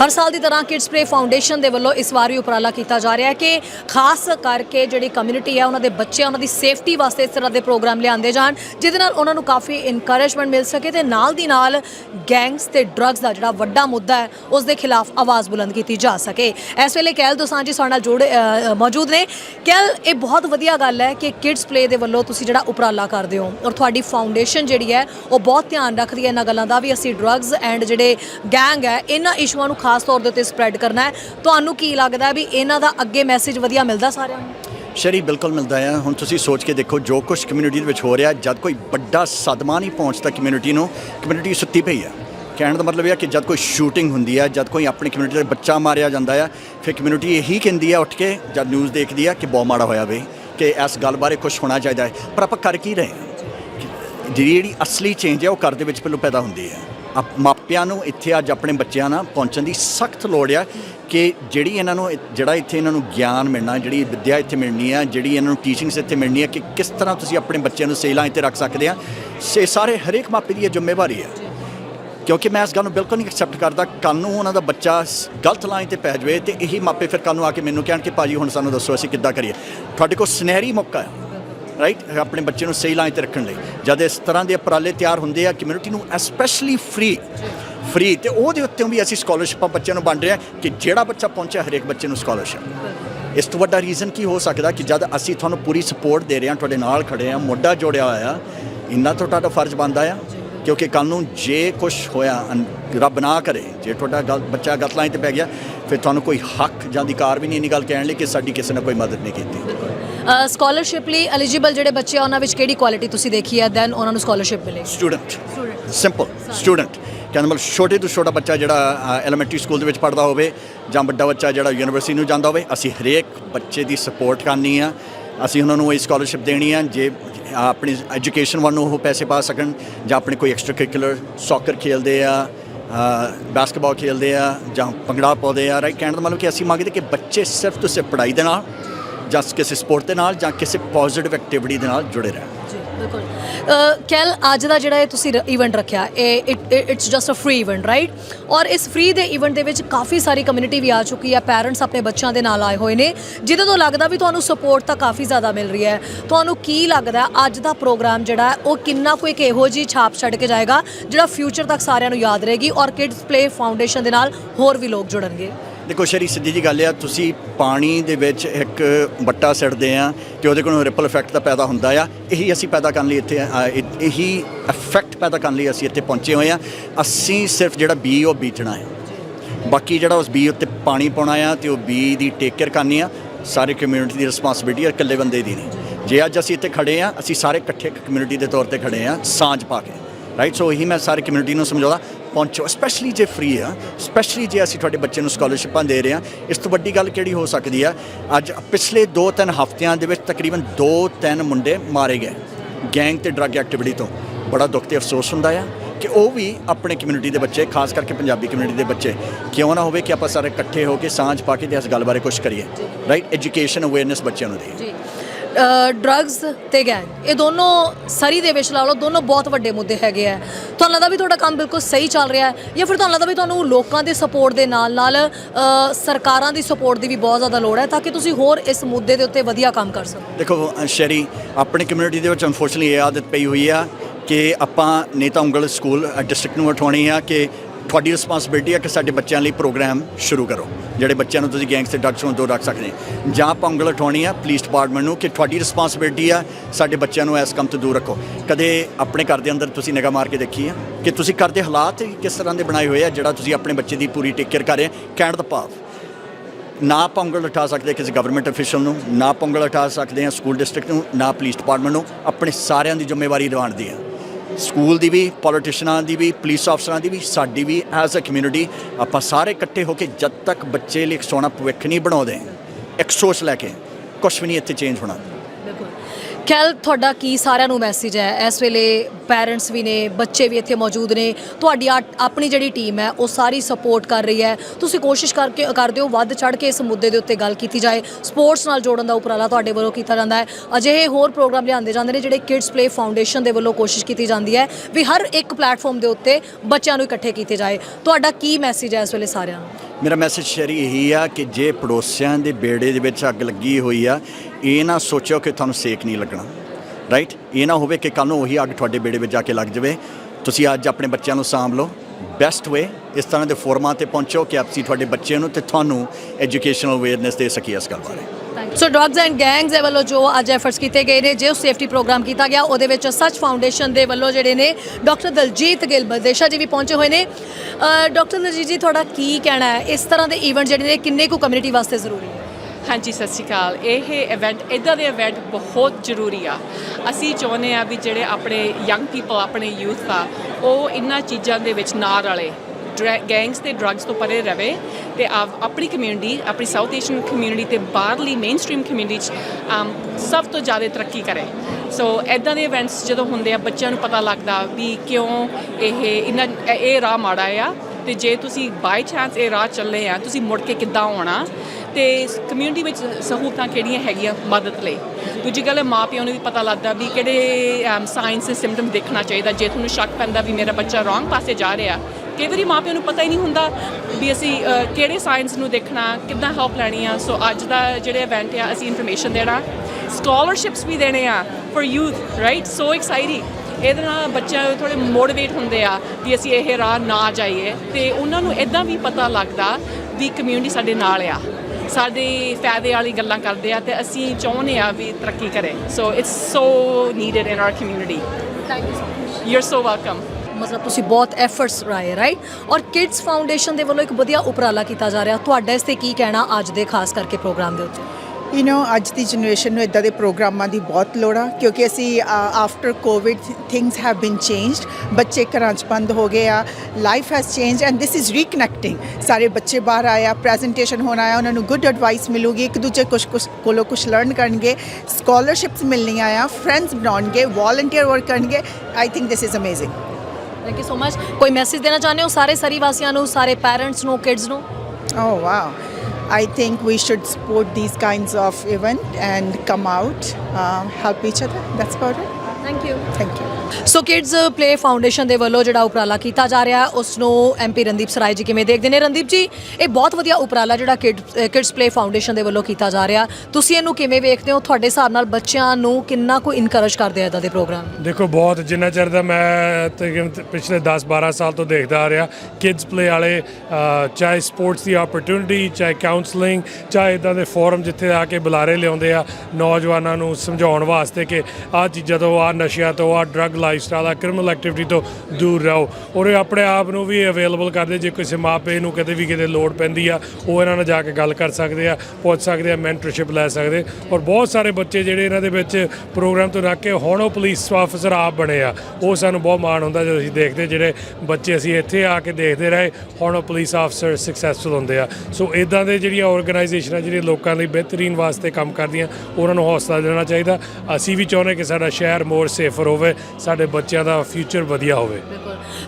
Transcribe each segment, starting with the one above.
ਹਰ ਸਾਲ ਦੀ ਤਰ੍ਹਾਂ kids ਪ੍ਲੇ foundation ਦੇ ਵੱਲੋਂ ਇਸ ਵਾਰ ਵੀ ਉਪਰਾਲਾ ਕੀਤਾ ਜਾ ਰਿਹਾ ਹੈ ਕਿ ਖਾਸ ਕਰਕੇ ਜਿਹੜੀ ਕਮਿਊਨਿਟੀ ਹੈ, ਉਹਨਾਂ ਦੇ ਬੱਚੇ, ਉਹਨਾਂ ਦੀ ਸੇਫਟੀ ਵਾਸਤੇ ਇਸ ਤਰ੍ਹਾਂ ਦੇ ਪ੍ਰੋਗਰਾਮ ਲਿਆਂਦੇ ਜਾਣ, ਜਿਹਦੇ ਨਾਲ ਉਹਨਾਂ ਨੂੰ ਕਾਫੀ ਇਨਕਰੇਜਮੈਂਟ ਮਿਲ ਸਕੇ ਤੇ ਨਾਲ ਦੀ ਨਾਲ ਗੈਂਗਸ ਤੇ ਡਰੱਗਸ ਦਾ ਜਿਹੜਾ ਵੱਡਾ ਮੁੱਦਾ ਹੈ, ਉਸ ਦੇ ਖਿਲਾਫ ਆਵਾਜ਼ ਬੁਲੰਦ ਕੀਤੀ ਜਾ ਸਕੇ। ਇਸ ਵੇਲੇ ਕਹਿਲ ਕੈਲ ਦੋਸਾਂਝੀ ਸਾਡੇ ਨਾਲ ਜੁੜੇ ਮੌਜੂਦ ਨੇ। ਕੈਲ, ਇਹ ਬਹੁਤ ਵਧੀਆ ਗੱਲ ਹੈ ਕਿ ਕਿਡਸ ਪਲੇ ਦੇ ਵੱਲੋਂ ਤੁਸੀਂ ਜਿਹੜਾ ਉਪਰਾਲਾ ਕਰਦੇ ਹੋ ਔਰ ਤੁਹਾਡੀ ਫਾਊਂਡੇਸ਼ਨ ਜਿਹੜੀ ਹੈ, ਉਹ ਬਹੁਤ ਧਿਆਨ ਰੱਖਦੀ ਹੈ ਇਹਨਾਂ ਗੱਲਾਂ ਦਾ ਵੀ, ਅਸੀਂ ਡਰੱਗਸ ਐਂਡ ਜਿਹੜੇ ਗੈਂਗ ਹੈ, ਇਹਨਾਂ ਇਸ਼ੂਆਂ ਨੂੰ ਖਾਸ ਤੌਰ ਦੇ ਉੱਤੇ ਸਪਰੈਡ ਕਰਨਾ ਹੈ। ਤੁਹਾਨੂੰ ਕੀ ਲੱਗਦਾ ਵੀ ਇਹਨਾਂ ਦਾ ਅੱਗੇ ਮੈਸੇਜ ਵਧੀਆ ਮਿਲਦਾ ਸਾਰਿਆਂ ਨੂੰ? ਸ਼ਰੀ, ਬਿਲਕੁਲ ਮਿਲਦਾ ਹੈ। ਹੁਣ ਤੁਸੀਂ ਸੋਚ ਕੇ ਦੇਖੋ, ਜੋ ਕੁਝ ਕਮਿਊਨਿਟੀ ਦੇ ਵਿੱਚ ਹੋ ਰਿਹਾ, ਜਦ ਕੋਈ ਵੱਡਾ ਸਦਮਾ ਨਹੀਂ ਪਹੁੰਚਦਾ ਕਮਿਊਨਿਟੀ ਨੂੰ ਕਮਿਊਨਿਟੀ ਸੁੱਤੀ ਪਈ ਹੈ। ਕਹਿਣ ਦਾ ਮਤਲਬ ਇਹ ਹੈ ਕਿ ਜਦ ਕੋਈ ਸ਼ੂਟਿੰਗ ਹੁੰਦੀ ਹੈ, ਜਦ ਕੋਈ ਆਪਣੀ ਕਮਿਊਨਿਟੀ ਦਾ ਬੱਚਾ ਮਾਰਿਆ ਜਾਂਦਾ ਹੈ, ਫਿਰ ਕਮਿਊਨਿਟੀ ਇਹੀ ਕਹਿੰਦੀ ਹੈ ਉੱਠ ਕੇ, ਜਦ ਨਿਊਜ਼ ਦੇਖਦੀ ਹੈ ਕਿ ਬਹੁਤ ਮਾੜਾ ਹੋਇਆ ਵੇ, ਕਿ ਇਸ ਗੱਲ ਬਾਰੇ ਕੁਝ ਹੋਣਾ ਚਾਹੀਦਾ ਹੈ। ਪਰ ਆਪਾਂ ਕਰ ਕੀ ਰਹੇ ਹਾਂ? ਜਿਹੜੀ ਜਿਹੜੀ ਅਸਲੀ ਚੇਂਜ ਹੈ, ਉਹ ਘਰ ਦੇ ਵਿੱਚ ਪਹਿਲਾਂ ਪੈਦਾ ਹੁੰਦੀ ਹੈ। ਮਾਪਿਆਂ ਨੂੰ ਇੱਥੇ ਅੱਜ ਆਪਣੇ ਬੱਚਿਆਂ ਨਾਲ ਪਹੁੰਚਣ ਦੀ ਸਖਤ ਲੋੜ ਆ ਕਿ ਜਿਹੜੀ ਇਹਨਾਂ ਨੂੰ ਜਿਹੜਾ ਇੱਥੇ ਇਹਨਾਂ ਨੂੰ ਗਿਆਨ ਮਿਲਣਾ, ਜਿਹੜੀ ਵਿੱਦਿਆ ਇੱਥੇ ਮਿਲਣੀ ਆ, ਜਿਹੜੀ ਇਹਨਾਂ ਨੂੰ ਟੀਚਿੰਗਸ ਇੱਥੇ ਮਿਲਣੀ ਆ, ਕਿ ਕਿਸ ਤਰ੍ਹਾਂ ਤੁਸੀਂ ਆਪਣੇ ਬੱਚਿਆਂ ਨੂੰ ਸਹੀ ਲਾਈਨ ਤੇ ਰੱਖ ਸਕਦੇ ਆ। ਸੇ ਸਾਰੇ ਹਰੇਕ ਮਾਪੇ ਦੀ ਇਹ ਜ਼ਿੰਮੇਵਾਰੀ ਹੈ ਕਿਉਂਕਿ ਮੈਂ ਇਸ ਗੱਲ ਨੂੰ ਬਿਲਕੁਲ ਨਹੀਂ ਐਕਸੈਪਟ ਕਰਦਾ ਕੱਲ ਨੂੰ ਉਹਨਾਂ ਦਾ ਬੱਚਾ ਗਲਤ ਲਾਈਨ ਤੇ ਪੈ ਜਾਵੇ ਤੇ ਇਹੀ ਮਾਪੇ ਫਿਰ ਕੱਲ ਨੂੰ ਆ ਕੇ ਮੈਨੂੰ ਕਹਿਣ ਕਿ, ਭਾਜੀ, ਹੁਣ ਸਾਨੂੰ ਦੱਸੋ ਅਸੀਂ ਕਿੱਦਾਂ ਕਰੀਏ? ਤੁਹਾਡੇ ਕੋਲ ਸੁਨਹਿਰੀ ਮੌਕਾ ਹੈ ਰਾਈਟ ਆਪਣੇ ਬੱਚੇ ਨੂੰ ਸਹੀ ਲਾਈਨ ਤੇ ਰੱਖਣ ਲਈ। ਜਦ ਇਸ ਤਰ੍ਹਾਂ ਦੇ ਉਪਰਾਲੇ ਤਿਆਰ ਹੁੰਦੇ ਆ ਕਮਿਊਨਿਟੀ ਨੂੰ ਐਸਪੈਸ਼ਲੀ ਫ੍ਰੀ ਫ੍ਰੀ ਤੇ ਉਹਦੇ ਉੱਤੇ ਵੀ ਅਸੀਂ ਸਕਾਲਰਸ਼ਿਪਾਂ ਬੱਚਿਆਂ ਨੂੰ ਵੰਡ ਰਹੇ ਹਾਂ ਕਿ ਜਿਹੜਾ ਬੱਚਾ ਪਹੁੰਚਿਆ ਹਰੇਕ ਬੱਚੇ ਨੂੰ ਸਕਾਲਰਸ਼ਿਪ ਇਸ ਤੋਂ ਵੱਡਾ ਰੀਜ਼ਨ ਕੀ ਹੋ ਸਕਦਾ ਕਿ ਜਦ ਅਸੀਂ ਤੁਹਾਨੂੰ ਪੂਰੀ ਸਪੋਰਟ ਦੇ ਰਹੇ ਹਾਂ, ਤੁਹਾਡੇ ਨਾਲ ਖੜੇ ਹਾਂ, ਮੋਢਾ ਜੋੜਿਆ ਹੋਇਆ, ਇੰਨਾ ਤੋਂ ਤੁਹਾਡਾ ਫਰਜ਼ ਬਣਦਾ ਆ। ਕਿਉਂਕਿ ਕੱਲ ਨੂੰ ਜੇ ਕੁਝ ਹੋਇਆ ਰੱਬ ਨਾ ਕਰੇ, ਜੇ ਤੁਹਾਡਾ ਗਲ, ਬੱਚਾ ਗਲਤ ਲਾਈਨ ਤੇ ਪੈ ਗਿਆ, ਫਿਰ ਤੁਹਾਨੂੰ ਕੋਈ ਹੱਕ ਜਾਂ ਅਧਿਕਾਰ ਵੀ ਨਹੀਂ ਇੰਨੀ ਗੱਲ ਕਹਿਣ ਲਈ ਕਿ ਸਾਡੀ ਕਿਸੇ ਨੇ ਕੋਈ ਮਦਦ ਨਹੀਂ ਕੀਤੀ। ਸਕਾਲਰਸ਼ਿਪ ਲਈ ਐਲੀਜੀਬਲ ਜਿਹੜੇ ਬੱਚੇ ਆ ਉਹਨਾਂ ਵਿੱਚ ਕਿਹੜੀ ਕੁਆਲਿਟੀ ਤੁਸੀਂ ਦੇਖੀ ਹੈ ਦੈਨ ਉਹਨਾਂ ਨੂੰ ਸਕਾਲਰਸ਼ਿਪ ਮਿਲੇਗੀ। ਸਟੂਡੈਂਟ ਸਿੰਪਲ ਸਟੂਡੈਂਟ ਕਹਿੰਦਾ ਮਤਲਬ ਛੋਟੇ ਤੋਂ ਛੋਟਾ ਬੱਚਾ ਜਿਹੜਾ ਐਲੀਮੈਂਟਰੀ ਸਕੂਲ ਦੇ ਵਿੱਚ ਪੜਦਾ ਹੋਵੇ ਜਾਂ ਵੱਡਾ ਬੱਚਾ ਜਿਹੜਾ ਯੂਨੀਵਰਸਿਟੀ ਨੂੰ ਜਾਂਦਾ ਹੋਵੇ ਅਸੀਂ ਹਰੇਕ ਬੱਚੇ ਦੀ ਸਪੋਰਟ ਕਰਨੀ ਆ। ਅਸੀਂ ਉਹਨਾਂ ਨੂੰ ਇਹ ਸਕਾਲਰਸ਼ਿਪ ਦੇਣੀ ਆ ਜੇ ਆਪਣੀ ਐਜੂਕੇਸ਼ਨ ਵੱਲ ਨੂੰ ਉਹ ਪੈਸੇ ਪਾ ਸਕਣ ਜਾਂ ਆਪਣੇ ਕੋਈ ਐਕਸਟਰਾ ਕਰਿਕੂਲਰ ਸੌਕਰ ਖੇਲਦੇ ਆ ਬਾਸਕਟਬਾਲ ਖੇਲਦੇ ਆ ਜਾਂ ਭੰਗੜਾ ਪਾਉਂਦੇ ਆ ਰਾਈਟ ਕਹਿਣ ਦਾ ਮਤਲਬ ਕਿ ਅਸੀਂ ਮੰਗਦੇ ਕਿ ਬੱਚੇ ਸਿਰਫ ਤੋਂ ਸਿਰਫ ਪੜ੍ਹਾਈ ਦੇ ਨਾਲ ਜਾਂ ਕਿਸੇ ਸਪੋਰਟ ਦੇ ਨਾਲ ਜਾਂ ਕਿਸੇ ਪੋਜ਼ਿਟਿਵ ਐਕਟੀਵਿਟੀ ਦੇ ਨਾਲ ਜੁੜੇ ਰਹਿਣ। ਬਿਲਕੁਲ। ਕੈਲ, ਅੱਜ ਦਾ ਜਿਹੜਾ ਇਹ ਤੁਸੀਂ ਇਵੈਂਟ ਰੱਖਿਆ, ਇਹ it's just a free event right ਔਰ ਇਸ ਫ੍ਰੀ ਦੇ ਇਵੈਂਟ ਦੇ ਵਿੱਚ ਕਾਫੀ ਸਾਰੀ ਕਮਿਊਨਿਟੀ ਵੀ ਆ ਚੁੱਕੀ ਹੈ ਪੈਰੈਂਟਸ ਆਪਣੇ ਬੱਚਿਆਂ ਦੇ ਨਾਲ ਆਏ ਹੋਏ ਨੇ, ਜਿਹਦੇ ਤੋਂ ਲੱਗਦਾ ਵੀ ਤੁਹਾਨੂੰ ਸਪੋਰਟ ਤਾਂ ਕਾਫੀ ਜ਼ਿਆਦਾ ਮਿਲ ਰਹੀ ਹੈ। ਤੁਹਾਨੂੰ ਕੀ ਲੱਗਦਾ ਅੱਜ ਦਾ ਪ੍ਰੋਗਰਾਮ ਜਿਹੜਾ ਉਹ ਕਿੰਨਾ ਕੋਈ ਇੱਕ ਇਹੋ ਜੀ ਛਾਪ ਛੱਡ ਕੇ ਜਾਏਗਾ, ਜਿਹੜਾ ਫਿਊਚਰ ਤੱਕ ਸਾਰਿਆਂ ਨੂੰ ਯਾਦ ਰਹੇਗੀ ਔਰ ਕਿਡਸ ਪਲੇ ਫਾਊਂਡੇਸ਼ਨ ਦੇ ਨਾਲ ਹੋਰ ਵੀ ਲੋਕ ਜੁੜਨਗੇ? ਦੇਖੋ ਸ਼ਰੀ, ਸਿੱਧੀ ਜੀ ਗੱਲ ਆ, ਤੁਸੀਂ ਪਾਣੀ ਦੇ ਵਿੱਚ ਇੱਕ ਬੱਟਾ ਸਿੱਟਦੇ ਆ ਤੇ ਉਹਦੇ ਕੋਲੋਂ ਰਿਪਲ ਇਫੈਕਟ ਦਾ ਪੈਦਾ ਹੁੰਦਾ ਆ। ਇਹੀ ਅਸੀਂ ਪੈਦਾ ਕਰਨ ਲਈ ਇੱਥੇ ਇਹੀ ਇਫੈਕਟ ਪੈਦਾ ਕਰਨ ਲਈ ਅਸੀਂ ਇੱਥੇ ਪਹੁੰਚੇ ਹੋਏ ਆ। ਅਸੀਂ ਸਿਰਫ ਜਿਹੜਾ ਬੀ ਉਹ ਬੀਜਣਾ ਹੈ ਬਾਕੀ ਜਿਹੜਾ ਉਸ ਬੀ ਉੱਤੇ ਪਾਣੀ ਪਾਉਣਾ ਆ ਤੇ ਉਹ ਬੀ ਦੀ ਟੇਕ ਕੇਅਰ ਕਰਨੀ ਆ, ਸਾਰੇ ਕਮਿਊਨਿਟੀ ਦੀ ਰਿਸਪਾਂਸਿਬਿਲਟੀ ਆ, ਇਕੱਲੇ ਬੰਦੇ ਦੀ ਨਹੀਂ। ਜੇ ਅੱਜ ਅਸੀਂ ਇੱਥੇ ਖੜੇ ਆ, ਅਸੀਂ ਸਾਰੇ ਇਕੱਠੇ ਇੱਕ ਕਮਿਊਨਿਟੀ ਦੇ ਤੌਰ ਤੇ ਖੜੇ ਆ, ਸਾਂਝ ਪਾ ਕੇ। ਰਾਈਟ ਸੋ ਇਹੀ ਮੈਂ ਸਾਰੇ ਕਮਿਊਨਿਟੀ ਨੂੰ ਸਮਝਾਉਂਦਾ ਪਹੁੰਚੋ ਸਪੈਸ਼ਲੀ ਜੇ ਫ੍ਰੀ ਆ ਸਪੈਸ਼ਲੀ ਜੇ ਅਸੀਂ ਤੁਹਾਡੇ ਬੱਚੇ ਨੂੰ ਸਕਾਲਰਸ਼ਿਪਾਂ ਦੇ ਰਹੇ ਆ, ਇਸ ਤੋਂ ਵੱਡੀ ਗੱਲ ਕਿਹੜੀ ਹੋ ਸਕਦੀ ਆ? ਅੱਜ ਪਿਛਲੇ 2-3 ਹਫ਼ਤਿਆਂ ਦੇ ਵਿੱਚ ਤਕਰੀਬਨ 2-3 ਮੁੰਡੇ ਮਾਰੇ ਗਏ ਗੈਂਗ ਤੇ ਡਰੱਗ ਐਕਟੀਵਿਟੀ ਤੋਂ। ਬੜਾ ਦੁੱਖ ਤੇ ਅਫਸੋਸ ਹੁੰਦਾ ਆ ਕਿ ਉਹ ਵੀ ਆਪਣੇ ਕਮਿਊਨਿਟੀ ਦੇ ਬੱਚੇ, ਖਾਸ ਕਰਕੇ ਪੰਜਾਬੀ ਕਮਿਊਨਿਟੀ ਦੇ ਬੱਚੇ। ਕਿਉਂ ਨਾ ਹੋਵੇ ਕਿ ਆਪਾਂ ਸਾਰੇ ਇਕੱਠੇ ਹੋ ਕੇ ਸਾਂਝ ਪਾ ਕੇ ਤੇ ਇਸ ਗੱਲ ਬਾਰੇ ਕੁਝ ਕਰੀਏ ਰਾਈਟ ਐਜੂਕੇਸ਼ਨ ਅਵੇਅਰਨੈਸ ਬੱਚਿਆਂ ਨੂੰ ਦੇ ਡਰੱਗਸ ਤੇ ਗੈਂਗ ਇਹ ਦੋਨੋਂ ਸਰੀ ਦੇ ਵਿੱਚ ਲਾ ਲਓ ਦੋਨੋਂ ਬਹੁਤ ਵੱਡੇ ਮੁੱਦੇ ਹੈਗੇ ਆ। ਤੁਹਾਨੂੰ ਲੱਗਦਾ ਵੀ ਤੁਹਾਡਾ ਕੰਮ ਬਿਲਕੁਲ ਸਹੀ ਚੱਲ ਰਿਹਾ ਹੈ ਜਾਂ ਫਿਰ ਤੁਹਾਨੂੰ ਲੱਗਦਾ ਵੀ ਤੁਹਾਨੂੰ ਲੋਕਾਂ ਦੇ ਸਪੋਰਟ ਦੇ ਨਾਲ ਨਾਲ ਸਰਕਾਰਾਂ ਦੀ ਸਪੋਰਟ ਦੀ ਵੀ ਬਹੁਤ ਜ਼ਿਆਦਾ ਲੋੜ ਹੈ ਤਾਂ ਕਿ ਤੁਸੀਂ ਹੋਰ ਇਸ ਮੁੱਦੇ ਦੇ ਉੱਤੇ ਵਧੀਆ ਕੰਮ ਕਰ ਸਕੋ। ਦੇਖੋ ਅ, ਸ਼ੈਰੀ ਆਪਣੀ ਕਮਿਊਨਿਟੀ ਦੇ ਵਿੱਚ ਅਨਫੋਰਚੂਨਟਲੀ ਇਹ ਆਦਤ ਪਈ ਹੋਈ ਆ ਕਿ ਆਪਾਂ ਨੇਤਾ ਉਂਗਲ ਸਕੂਲ ਡਿਸਟ੍ਰਿਕਟ ਨੂੰ ਉਠਾਉਣੀ ਆ ਕਿ ਤੁਹਾਡੀ ਰਿਸਪਾਂਸਿਬਿਲਟੀ ਆ ਕਿ ਸਾਡੇ ਬੱਚਿਆਂ ਲਈ ਪ੍ਰੋਗਰਾਮ ਸ਼ੁਰੂ ਕਰੋ। ਜਿਹੜੇ ਬੱਚਿਆਂ ਨੂੰ ਤੁਸੀਂ ਗੈਂਗਸਟਰ ਡਰੱਗਸ ਤੋਂ ਦੂਰ ਰੱਖ ਸਕਦੇ ਹੋ। ਜਾਂ ਆਪਾਂ ਉਠਾਉਣੀ ਆ ਪੁਲਿਸ ਡਿਪਾਰਟਮੈਂਟ ਨੂੰ ਕਿ ਤੁਹਾਡੀ ਰਿਸਪਾਂਸਿਬਿਲਟੀ ਆ ਸਾਡੇ ਬੱਚਿਆਂ ਨੂੰ ਇਸ ਕੰਮ ਤੋਂ ਦੂਰ ਰੱਖੋ। ਕਦੇ ਆਪਣੇ ਘਰ ਦੇ ਅੰਦਰ ਤੁਸੀਂ ਨਿਗਾਹ ਮਾਰ ਕੇ ਦੇਖੀ ਆ ਕਿ ਤੁਸੀਂ ਘਰ ਦੇ ਹਾਲਾਤ ਕਿਸ ਤਰ੍ਹਾਂ ਦੇ ਬਣਾਏ ਹੋਏ ਆ ਜਿਹੜਾ ਤੁਸੀਂ ਆਪਣੇ ਬੱਚੇ ਦੀ ਪੂਰੀ ਟੇਕ ਕੇਅਰ ਕਰ ਰਹੇ ਕਹਿਣ ਦਾ ਭਾਵ ਨਾ ਆਪਾਂ ਉਠਾ ਸਕਦੇ ਕਿਸੇ ਗਵਰਨਮੈਂਟ ਅਫੀਸ਼ੀਅਲ ਨੂੰ, ਨਾ ਆਪਾਂ ਉਠਾ ਸਕਦੇ ਹਾਂ ਸਕੂਲ ਡਿਸਟ੍ਰਿਕਟ ਨੂੰ, ਨਾ ਪੁਲਿਸ ਡਿਪਾਰਟਮੈਂਟ ਨੂੰ। ਆਪਣੇ ਸਾਰਿਆਂ ਦੀ ਜ਼ਿੰਮੇਵਾਰੀ ਨਿਭਾਉਣ ਦੀ ਹੈ ਸਕੂਲ ਦੀ ਵੀ ਪੋਲੀਟੀਸ਼ੀਅਨਾਂ ਦੀ ਵੀ ਪੁਲਿਸ ਅਫਸਰਾਂ ਦੀ ਵੀ, ਸਾਡੀ ਵੀ ਐਜ਼ ਅ ਕਮਿਊਨਿਟੀ ਆਪਾਂ ਸਾਰੇ ਇਕੱਠੇ ਹੋ ਕੇ ਜਦ ਤੱਕ ਬੱਚੇ ਲਈ ਇੱਕ ਸੋਹਣਾ ਭਵਿੱਖ ਨਹੀਂ ਬਣਾਉਂਦੇ, ਇੱਕ ਸੋਚ ਲੈ ਕੇ ਕੁਝ ਵੀ ਨਹੀਂ ਇੱਥੇ ਚੇਂਜ ਹੋਣਾ। ਬਿਲਕੁਲ ਤੁਹਾਡਾ ਕੀ ਸਾਰਿਆਂ ਨੂੰ ਮੈਸੇਜ ਹੈ? ਇਸ ਵੇਲੇ ਪੈਰੈਂਟਸ ਵੀ ਨੇ, ਬੱਚੇ ਵੀ ਇੱਥੇ ਮੌਜੂਦ ਨੇ। ਤੁਹਾਡੀ ਆ- ਆਪਣੀ ਜਿਹੜੀ ਟੀਮ ਹੈ, ਉਹ ਸਾਰੀ ਸਪੋਰਟ ਕਰ ਰਹੀ ਹੈ। ਤੁਸੀਂ ਕੋਸ਼ਿਸ਼ ਕਰਕੇ, ਕਰਦੇ ਹੋ ਵੱਧ ਚੜ ਕੇ ਇਸ ਮੁੱਦੇ ਦੇ ਉੱਤੇ ਗੱਲ ਕੀਤੀ ਜਾਏ। ਸਪੋਰਟਸ ਨਾਲ ਜੋੜਨ ਦਾ ਉਪਰਾਲਾ ਤੁਹਾਡੇ ਵੱਲੋਂ ਕੀਤਾ ਜਾਂਦਾ ਹੈ। ਅਜਿਹੇ ਹੋਰ ਪ੍ਰੋਗਰਾਮ ਲਿਆਂਦੇ ਜਾਂਦੇ ਨੇ, ਜਿਹੜੇ ਕਿਡਸ ਪਲੇ ਫਾਊਂਡੇਸ਼ਨ ਦੇ ਵੱਲੋਂ ਕੋਸ਼ਿਸ਼ ਕੀਤੀ ਜਾਂਦੀ ਹੈ ਵੀ ਹਰ ਇੱਕ ਪਲੇਟਫਾਰਮ ਦੇ ਉੱਤੇ ਬੱਚਿਆਂ ਨੂੰ ਇਕੱਠੇ ਕੀਤੇ ਜਾਏ। ਤੁਹਾਡਾ ਕੀ ਮੈਸੇਜ ਹੈ ਇਸ ਵੇਲੇ ਸਾਰਿਆਂ ਨੂੰ? ਮੇਰਾ ਮੈਸੇਜ ਸ਼ਰੀ ਇਹੀ ਆ ਕਿ ਜੇ ਪੜੋਸੀਆਂ ਦੇ ਬੇੜੇ ਦੇ ਵਿੱਚ ਅੱਗ ਲੱਗੀ ਹੋਈ ਆ ਇਹ ਨਾ ਸੋਚਿਓ ਕਿ ਤੁਹਾਨੂੰ ਸੇਕ ਨਹੀਂ ਲੱਗਣਾ ਰਾਈਟ ਇਹ ਨਾ ਹੋਵੇ ਕਿ ਕੱਲ ਨੂੰ ਉਹੀ ਅੱਗ ਤੁਹਾਡੇ ਬੇੜੇ ਵਿੱਚ ਜਾ ਕੇ ਲੱਗ ਜਾਵੇ। ਤੁਸੀਂ ਅੱਜ ਆਪਣੇ ਬੱਚਿਆਂ ਨੂੰ ਸਾਂਭ ਲਓ। ਬੈਸਟ ਵੇ ਇਸ ਤਰ੍ਹਾਂ ਦੇ ਫੋਰਮਾਂ ਤੇ ਪਹੁੰਚੋ ਕਿ ਆਪਸੀ ਤੁਹਾਡੇ ਬੱਚੇ ਨੂੰ ਤੇ ਤੁਹਾਨੂੰ ਐਜੂਕੇਸ਼ਨਲ ਅਵੇਅਰਨੈਸ ਦੇ ਸਕੀਏ ਇਸ ਗੱਲ ਬਾਰੇ। ਸੋ ਡਰੱਗਸ ਐਂਡ ਗੈਂਗਸ ਦੇ ਵੱਲੋਂ ਜੋ ਅੱਜ ਐਫਰਟਸ ਕੀਤੇ ਗਏ ਨੇ, ਜੋ ਸੇਫਟੀ ਪ੍ਰੋਗਰਾਮ ਕੀਤਾ ਗਿਆ, ਉਹਦੇ ਵਿੱਚ ਸੱਚ ਫਾਊਂਡੇਸ਼ਨ ਦੇ ਵੱਲੋਂ ਜਿਹੜੇ ਨੇ ਡਾਕਟਰ ਦਲਜੀਤ ਗਿੱਲ ਬਲਦੇਸ਼ਾ ਜੀ ਵੀ ਪਹੁੰਚੇ ਹੋਏ ਨੇ। ਡਾਕਟਰ ਦਲਜੀਤ ਜੀ, ਤੁਹਾਡਾ ਕੀ ਕਹਿਣਾ ਹੈ? ਇਸ ਤਰ੍ਹਾਂ ਦੇ ਈਵੈਂਟ ਜਿਹੜੇ ਨੇ, ਕਿੰਨੇ ਕੁ ਕਮਿਊਨਿਟੀ ਵਾਸਤੇ ਜ਼ਰੂਰੀ ਹੈ? ਹਾਂਜੀ, ਸਤਿ ਸ਼੍ਰੀ ਅਕਾਲ। ਇਹ ਇਵੈਂਟ ਇਦਾਂ ਦੇ ਇਵੈਂਟ ਬਹੁਤ ਜ਼ਰੂਰੀ ਆ। ਅਸੀਂ ਚਾਹੁੰਦੇ ਆ ਵੀ ਜਿਹੜੇ ਆਪਣੇ ਯੰਗ ਪੀਪਲ ਆਪਣੇ ਯੂਥ ਆ, ਉਹ ਇਹਨਾਂ ਚੀਜ਼ਾਂ ਦੇ ਵਿੱਚ ਨਾ ਰਲੇ। ਗੈਂਗਸ ਤੇ ਡਰੱਗਸ ਤੋਂ ਪਰੇ ਰਵੇ ਤੇ ਆਪਣੀ ਕਮਿਊਨਿਟੀ ਆਪਣੀ ਸਾਊਥ ਏਸ਼ੀਅਨ ਕਮਿਊਨਿਟੀ ਤੇ ਬਾਹਰਲੀ ਮੇਨ ਸਟ੍ਰੀਮ ਕਮਿਊਨਿਟੀ 'ਚ ਸਭ ਤੋਂ ਜ਼ਿਆਦਾ ਤਰੱਕੀ ਕਰੇ। ਸੋ ਇਦਾਂ ਦੇ ਇਵੈਂਟਸ ਜਦੋਂ ਹੁੰਦੇ ਆ, ਬੱਚਿਆਂ ਨੂੰ ਪਤਾ ਲੱਗਦਾ ਵੀ ਕਿਉਂ ਇਹ ਇਹਨਾਂ ਇਹ ਰਾਹ ਮਾੜਾ ਆ ਤੇ ਜੇ ਤੁਸੀਂ ਬਾਈ ਚਾਂਸ ਇਹ ਰਾਹ ਚੱਲੇ ਆ, ਤੁਸੀਂ ਮੁੜ ਕੇ ਕਿੱਦਾਂ ਆਉਣਾ? ਤੇ ਕਮਿਊਨਿਟੀ ਵਿੱਚ ਸਹੂਲਤਾਂ ਕਿਹੜੀਆਂ ਹੈਗੀਆਂ ਮਦਦ ਲਈ? ਦੂਜੀ ਗੱਲ ਹੈ ਮਾਪਿਆਂ ਨੂੰ ਵੀ ਪਤਾ ਲੱਗਦਾ ਵੀ ਕਿਹੜੇ ਸਾਇੰਸ ਦੇ ਸਿੰਪਟਮ ਦੇਖਣਾ ਚਾਹੀਦਾ। ਜੇ ਤੁਹਾਨੂੰ ਸ਼ੱਕ ਪੈਂਦਾ ਵੀ ਮੇਰਾ ਬੱਚਾ ਰੋਂਗ ਪਾਸੇ ਜਾ ਰਿਹਾ, ਕਈ ਵਾਰੀ ਮਾਪਿਆਂ ਨੂੰ ਪਤਾ ਹੀ ਨਹੀਂ ਹੁੰਦਾ ਵੀ ਅਸੀਂ ਕਿਹੜੇ ਸਾਇੰਸ ਨੂੰ ਦੇਖਣਾ, ਕਿੱਦਾਂ ਹੈਲਪ ਲੈਣੀ ਆ। ਸੋ ਅੱਜ ਦਾ ਜਿਹੜੇ ਇਵੈਂਟ ਆ, ਅਸੀਂ ਇਨਫੋਰਮੇਸ਼ਨ ਦੇਣਾ ਸਕਾਲਰਸ਼ਿਪਸ ਵੀ ਦੇਣੇ ਆ for youth right so exciting ਇਹਦੇ ਨਾਲ ਬੱਚਿਆਂ ਥੋੜੇ ਮੋਟੀਵੇਟ ਹੁੰਦੇ ਆ ਵੀ ਅਸੀਂ ਇਹ ਰਾਹ ਨਾ ਜਾਈਏ। ਤੇ ਉਹਨਾਂ ਨੂੰ ਇਦਾਂ ਵੀ ਪਤਾ ਲੱਗਦਾ ਵੀ ਕਮਿਊਨਿਟੀ ਸਾਡੇ ਨਾਲ ਆ। ਸਾਡੇ ਫਾਇਦੇ ਵਾਲੀ ਗੱਲਾਂ ਕਰਦੇ ਆ ਤੇ ਅਸੀਂ ਚਾਹੁੰਦੇ ਆ ਵੀ ਤਰੱਕੀ ਕਰੇ। So it's so needed in our community thank you so you are so welcome ਮਤਲਬ ਤੁਸੀਂ ਬਹੁਤ ਐਫਰਟਸ ਰਾਏ ਰਾਈਟ ਔਰ ਕਿਡਸ ਫਾਊਂਡੇਸ਼ਨ ਦੇ ਵੱਲੋਂ ਇੱਕ ਵਧੀਆ ਉਪਰਾਲਾ ਕੀਤਾ ਜਾ ਰਿਹਾ। ਤੁਹਾਡਾ ਇਸ ਤੇ ਕੀ ਕਹਿਣਾ ਅੱਜ ਦੇ ਖਾਸ ਕਰਕੇ ਪ੍ਰੋਗਰਾਮ ਦੇ ਉੱਤੇ? ਯੂ نو ਅੱਜ ਦੀ ਜਨਰੇਸ਼ਨ ਨੂੰ ਇਦਾਂ ਦੇ ਪ੍ਰੋਗਰਾਮਾਂ ਦੀ ਬਹੁਤ ਲੋੜ ਆ ਕਿਉਂਕਿ ਅਸੀਂ after covid things have been changed ਬੱਚੇ ਘਰਾਂ 'ਚ ਬੰਦ ਹੋ ਗਏ ਆ life has change and this is reconnecting ਸਾਰੇ ਬੱਚੇ ਬਾਹਰ ਆਏ ਆ ਪ੍ਰੈਜੈਂਟੇਸ਼ਨ ਹੋਣਾ ਆ ਉਹਨਾਂ ਨੂੰ ਗੁੱਡ ਐਡਵਾਈਸ ਮਿਲੂਗੀ ਇੱਕ ਦੂਜੇ ਕੁਛ ਕੁਛ ਕੋਲੋਂ ਕੁਛ ਲਰਨ ਕਰਨਗੇ ਸਕਾਲਰਸ਼ਿਪਸ ਮਿਲਣੀਆਂ ਆ ਫਰੈਂਡਸ ਬਣਾਉਣਗੇ ਵਾਲੰਟੀਅਰ ਵਰਕ ਕਰਨਗੇ I think this is amazing thank you so much ਕੋਈ ਮੈਸੇਜ ਦੇਣਾ ਚਾਹੁੰਦੇ ਹੋ ਸਾਰੇ ਸਰੀ ਵਾਸੀਆਂ ਨੂੰ ਸਾਰੇ ਪੈਰੈਂਟਸ ਨੂੰ ਕਿਡਸ ਨੂੰ? Oh wow. I think we should support these kinds of event and come out, um, help each other. That's about it. Thank you thank you so kids play foundation ਦੇ ਵੱਲੋਂ ਜਿਹੜਾ ਉਪਰਾਲਾ ਕੀਤਾ ਜਾ ਰਿਹਾ ਉਸ ਨੂੰ ਐਮਪੀ ਰਣਦੀਪ ਸਰਾਏ ਜੀ ਕਿਵੇਂ ਦੇਖਦੇ ਨੇ? ਰਣਦੀਪ ਜੀ ਇਹ ਬਹੁਤ ਵਧੀਆ ਉਪਰਾਲਾ ਜਿਹੜਾ ਕਿਡਜ਼ ਪਲੇ ਫਾਊਂਡੇਸ਼ਨ ਦੇ ਵੱਲੋਂ ਕੀਤਾ ਜਾ ਰਿਹਾ। ਤੁਸੀਂ ਇਹਨੂੰ ਕਿਵੇਂ ਵੇਖਦੇ ਹੋ? ਤੁਹਾਡੇ ਹਿਸਾਬ ਨਾਲ ਬੱਚਿਆਂ ਨੂੰ ਕਿੰਨਾ ਕੋ ਇਨਕਰੇਜ ਕਰਦੇ ਆ ਇਦਾਂ ਦੇ ਪ੍ਰੋਗਰਾਮ ਦੇਖੋ ਬਹੁਤ ਜਿੰਨਾ ਚਿਰ ਦਾ ਮੈਂ ਪਿਛਲੇ 10 12 ਸਾਲ ਤੋਂ ਦੇਖਦਾ ਆ ਰਿਹਾ ਕਿਡਜ਼ ਪਲੇ ਵਾਲੇ ਚਾਹੇ ਸਪੋਰਟਸ ਦੀ ਓਪਰਚੁਨਿਟੀ ਚਾਹੇ ਕਾਉਂਸਲਿੰਗ ਚਾਹੇ ਇਦਾਂ ਦੇ ਫੋਰਮ ਜਿੱਥੇ ਆ ਕੇ ਬੁਲਾਰੇ ਲਿਆਉਂਦੇ ਆ ਨੌਜਵਾਨਾਂ ਨੂੰ ਸਮਝਾਉਣ ਵਾਸਤੇ ਕਿ ਆਹ ਚੀਜ਼ਾਂ ਤੋਂ ਆ ਨਸ਼ਿਆਂ ਤੋਂ ਆਹ ਡਰੱਗ ਲਾਈਫਸਟਾਈਲ ਆ ਕ੍ਰਿਮੀਨਲ ਐਕਟੀਵਿਟੀ ਤੋਂ ਦੂਰ ਰਹੋ। ਔਰ ਇਹ ਆਪਣੇ ਆਪ ਨੂੰ ਵੀ ਅਵੇਲੇਬਲ ਕਰਦੇ ਜੇ ਕਿਸੇ ਮਾਪੇ ਨੂੰ ਕਦੇ ਵੀ ਕਿਤੇ ਲੋੜ ਪੈਂਦੀ ਆ, ਉਹ ਇਹਨਾਂ ਨਾਲ ਜਾ ਕੇ ਗੱਲ ਕਰ ਸਕਦੇ ਆ, ਪੁੱਛ ਸਕਦੇ ਆ ਮੈਂਟਰਸ਼ਿਪ ਲੈ ਸਕਦੇ। ਔਰ ਬਹੁਤ ਸਾਰੇ ਬੱਚੇ ਜਿਹੜੇ ਇਹਨਾਂ ਦੇ ਵਿੱਚ ਪ੍ਰੋਗਰਾਮ ਤੋਂ ਰੱਖ ਕੇ ਹੁਣ ਉਹ ਪੁਲਿਸ ਆਫੀਸਰ ਆਪ ਬਣੇ ਆ। ਉਹ ਸਾਨੂੰ ਬਹੁਤ ਮਾਣ ਹੁੰਦਾ ਜਦੋਂ ਅਸੀਂ ਦੇਖਦੇ, ਜਿਹੜੇ ਬੱਚੇ ਅਸੀਂ ਇੱਥੇ ਆ ਕੇ ਦੇਖਦੇ ਰਹੇ, ਹੁਣ ਉਹ ਪੁਲਿਸ ਆਫੀਸਰ ਸਕਸੈਸਫੁਲ ਹੁੰਦੇ ਆ। ਸੋ ਇਦਾਂ ਦੇ ਜਿਹੜੀਆਂ ਆਰਗੇਨਾਈਜੇਸ਼ਨਾਂ ਜਿਹੜੀਆਂ ਲੋਕਾਂ ਲਈ ਬਿਹਤਰੀਨ ਵਾਸਤੇ ਕੰਮ ਕਰਦੀਆਂ, ਉਹਨਾਂ ਨੂੰ ਹੌਸਲਾ ਦੇਣਾ ਚਾਹੀਦਾ। ਅਸੀਂ ਵੀ ਚਾਹੁੰਦੇ ਕਿ ਸਾਡਾ ਸ਼ਹਿਰ ਮੋੜ ਮੋਰ ਸੇਫਰ ਹੋਵੇ, ਸਾਡੇ ਬੱਚਿਆਂ ਦਾ ਫਿਊਚਰ ਵਧੀਆ ਹੋਵੇ।